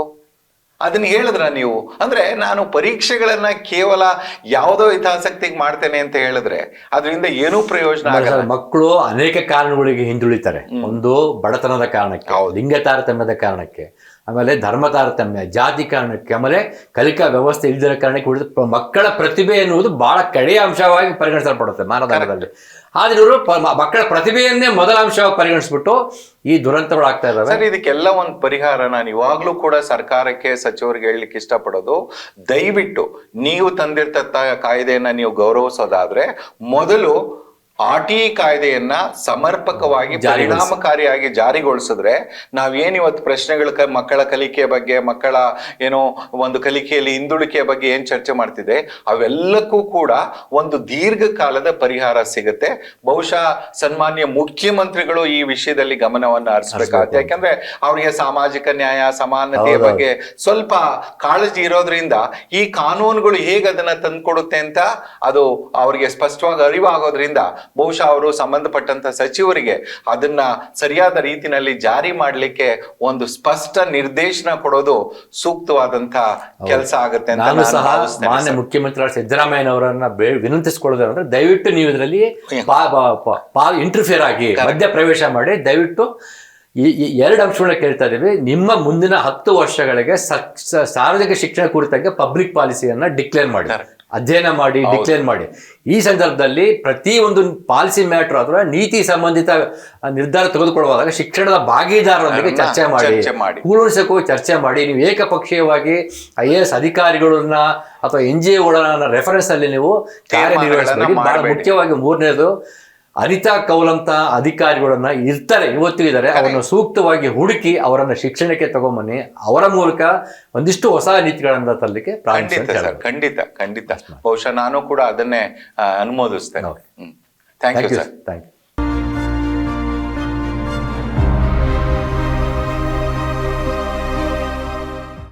ಅದನ್ನ ಹೇಳಿದ್ರ ನೀವು? ಅಂದ್ರೆ ನಾನು ಪರೀಕ್ಷೆಗಳನ್ನ ಕೇವಲ ಯಾವುದೋ ಹಿತಾಸಕ್ತಿಗೆ ಮಾಡ್ತೇನೆ ಅಂತ ಹೇಳಿದ್ರೆ ಅದರಿಂದ ಏನೂ ಪ್ರಯೋಜನ ಆಗಲ್ಲ. ಮಕ್ಕಳು ಅನೇಕ ಕಾರಣಗಳಿಗೆ ಹಿಂದುಳಿತಾರೆ. ಒಂದು ಬಡತನದ ಕಾರಣಕ್ಕೆ. ಲಿಂಗ ತಾರತಮ್ಯದ ಕಾರಣಕ್ಕೆ. ಆಮೇಲೆ ಧರ್ಮ ತಾರತಮ್ಯ ಜಾತಿ ಕಾರಣಕ್ಕೆ ಆಮೇಲೆ ಕಲಿಕಾ ವ್ಯವಸ್ಥೆ ಇಲ್ದಿರೋ ಕಾರಣಕ್ಕೆ ಉಳಿದ ಮಕ್ಕಳ ಪ್ರತಿಭೆ ಎನ್ನುವುದು ಬಹಳ ಕಡೆಯ ಅಂಶವಾಗಿ ಪರಿಗಣಿಸಲ್ಪಡುತ್ತೆ ಮಾನದಂಡದಲ್ಲಿ. ಆದ್ರೆ ಇವರು ಮಕ್ಕಳ ಪ್ರತಿಭೆಯನ್ನೇ ಮೊದಲ ಅಂಶವಾಗಿ ಪರಿಗಣಿಸ್ಬಿಟ್ಟು ಈ ದುರಂತಗಳು ಆಗ್ತಾ ಇದಾವೆ ಸರ್ ಇದಕ್ಕೆಲ್ಲ ಒಂದು ಪರಿಹಾರ ನಾನು ಇವಾಗ್ಲೂ ಕೂಡ ಸರ್ಕಾರಕ್ಕೆ ಸಚಿವರಿಗೆ ಹೇಳಲಿಕ್ಕೆ ಇಷ್ಟಪಡೋದು ದಯವಿಟ್ಟು ನೀವು ತಂದಿರ್ತಕ್ಕ ಕಾಯ್ದೆಯನ್ನ ನೀವು ಗೌರವಿಸೋದಾದ್ರೆ ಮೊದಲು ಆರ್ ಟಿ ಕಾಯ್ದೆಯನ್ನ ಸಮರ್ಪಕವಾಗಿ ಪರಿಣಾಮಕಾರಿಯಾಗಿ ಜಾರಿಗೊಳಿಸಿದ್ರೆ ನಾವೇನ್ ಇವತ್ತು ಪ್ರಶ್ನೆಗಳ ಕ- ಮಕ್ಕಳ ಕಲಿಕೆ ಬಗ್ಗೆ ಮಕ್ಕಳ ಏನೋ ಒಂದು ಕಲಿಕೆಯಲ್ಲಿ ಹಿಂದುಳಿಕೆಯ ಬಗ್ಗೆ ಏನ್ ಚರ್ಚೆ ಮಾಡ್ತಿದೆ ಅವೆಲ್ಲಕ್ಕೂ ಕೂಡ ಒಂದು ದೀರ್ಘಕಾಲದ ಪರಿಹಾರ ಸಿಗುತ್ತೆ. ಬಹುಶಃ ಸನ್ಮಾನ್ಯ ಮುಖ್ಯಮಂತ್ರಿಗಳು ಈ ವಿಷಯದಲ್ಲಿ ಗಮನವನ್ನು ಹರಿಸಬೇಕಾಗುತ್ತೆ. ಯಾಕಂದ್ರೆ ಅವರಿಗೆ ಸಾಮಾಜಿಕ ನ್ಯಾಯ ಸಮಾನತೆಯ ಬಗ್ಗೆ ಸ್ವಲ್ಪ ಕಾಳಜಿ ಇರೋದ್ರಿಂದ ಈ ಕಾನೂನುಗಳು ಹೇಗೆ ಅದನ್ನ ತಂದ್ಕೊಡುತ್ತೆ ಅಂತ ಅದು ಅವರಿಗೆ ಸ್ಪಷ್ಟವಾಗಿ ಅರಿವಾಗೋದ್ರಿಂದ ಬಹುಶಃ ಅವರು ಸಂಬಂಧಪಟ್ಟಂತ ಸಚಿವರಿಗೆ ಅದನ್ನ ಸರಿಯಾದ ರೀತಿನಲ್ಲಿ ಜಾರಿ ಮಾಡಲಿಕ್ಕೆ ಒಂದು ಸ್ಪಷ್ಟ ನಿರ್ದೇಶನ ಕೊಡೋದು ಸೂಕ್ತವಾದಂತ ಕೆಲಸ ಆಗುತ್ತೆ ನಾನು ಸಹ ಮಾನ್ಯ. ಮುಖ್ಯಮಂತ್ರಿ ಸಿದ್ದರಾಮಯ್ಯನವರನ್ನ ಅವರನ್ನ ವಿನಂತಿಸಿಕೊಳ್ಳೋದ್ರೆ ಅಂದ್ರೆ ದಯವಿಟ್ಟು ನೀವು ಇದರಲ್ಲಿ ಇಂಟರ್ಫಿಯರ್ ಆಗಿ ಮಧ್ಯ ಪ್ರವೇಶ ಮಾಡಿ ದಯವಿಟ್ಟು ಈ ಎರಡು ಅಂಶಗಳನ್ನ ಕೇಳ್ತಾ ಇದ್ದೀವಿ. ನಿಮ್ಮ ಮುಂದಿನ ಹತ್ತು ವರ್ಷಗಳಿಗೆ ಸಾರ್ವಜನಿಕ ಶಿಕ್ಷಣ ಕುರಿತಂಗೆ ಪಬ್ಲಿಕ್ ಪಾಲಿಸಿಯನ್ನ ಡಿಕ್ಲೇರ್ ಮಾಡಿ. ಅಧ್ಯಯನ ಮಾಡಿ ಡಿಕ್ಲೇರ್ ಮಾಡಿ. ಈ ಸಂದರ್ಭದಲ್ಲಿ ಪ್ರತಿ ಒಂದು ಪಾಲಿಸಿ ಮ್ಯಾಟ್ರ್ ಅಥವಾ ನೀತಿ ಸಂಬಂಧಿತ ನಿರ್ಧಾರ ತೆಗೆದುಕೊಳ್ಳುವಾಗ ಶಿಕ್ಷಣದ ಭಾಗಿದಾರರೊಂದಿಗೆ ಚರ್ಚೆ ಮಾಡಿ ಪೂರ್ಣಿಸಕ್ಕೂ ಚರ್ಚೆ ಮಾಡಿ. ನೀವು ಏಕಪಕ್ಷೀಯವಾಗಿ ಐ ಎ ಎಸ್ ಅಧಿಕಾರಿಗಳನ್ನ ಅಥವಾ ಎನ್ ಜಿ ಒಗಳನ್ನ ರೆಫರೆನ್ಸ್ ಅಲ್ಲಿ ನೀವು ಕಾರ್ಯನಿರ್ವಹಿಸಬೇಕು ಬಹಳ. ಮುಖ್ಯವಾಗಿ ಮೂರನೇದು ಅನಿತಾ ಕೌಲಂತ ಅಧಿಕಾರಿಗಳನ್ನ ಇರ್ತಾರೆ ಇವತ್ತು ಇದ್ದಾರೆ ಅವರನ್ನು ಸೂಕ್ತವಾಗಿ ಹುಡುಕಿ ಅವರನ್ನ ಶಿಕ್ಷಣಕ್ಕೆ ತಗೊಂಬನ್ನಿ. ಅವರ ಮೂಲಕ ಒಂದಿಷ್ಟು ಹೊಸ ನೀತಿಗಳನ್ನ ತರಲಿಕ್ಕೆ ಖಂಡಿತ ಸರ್ ಖಂಡಿತ ಖಂಡಿತ. ಬಹುಶಃ ನಾನು ಕೂಡ ಅದನ್ನೇ ಅನುಮೋದಿಸ್ತೇನೆ. Thank you sir thank you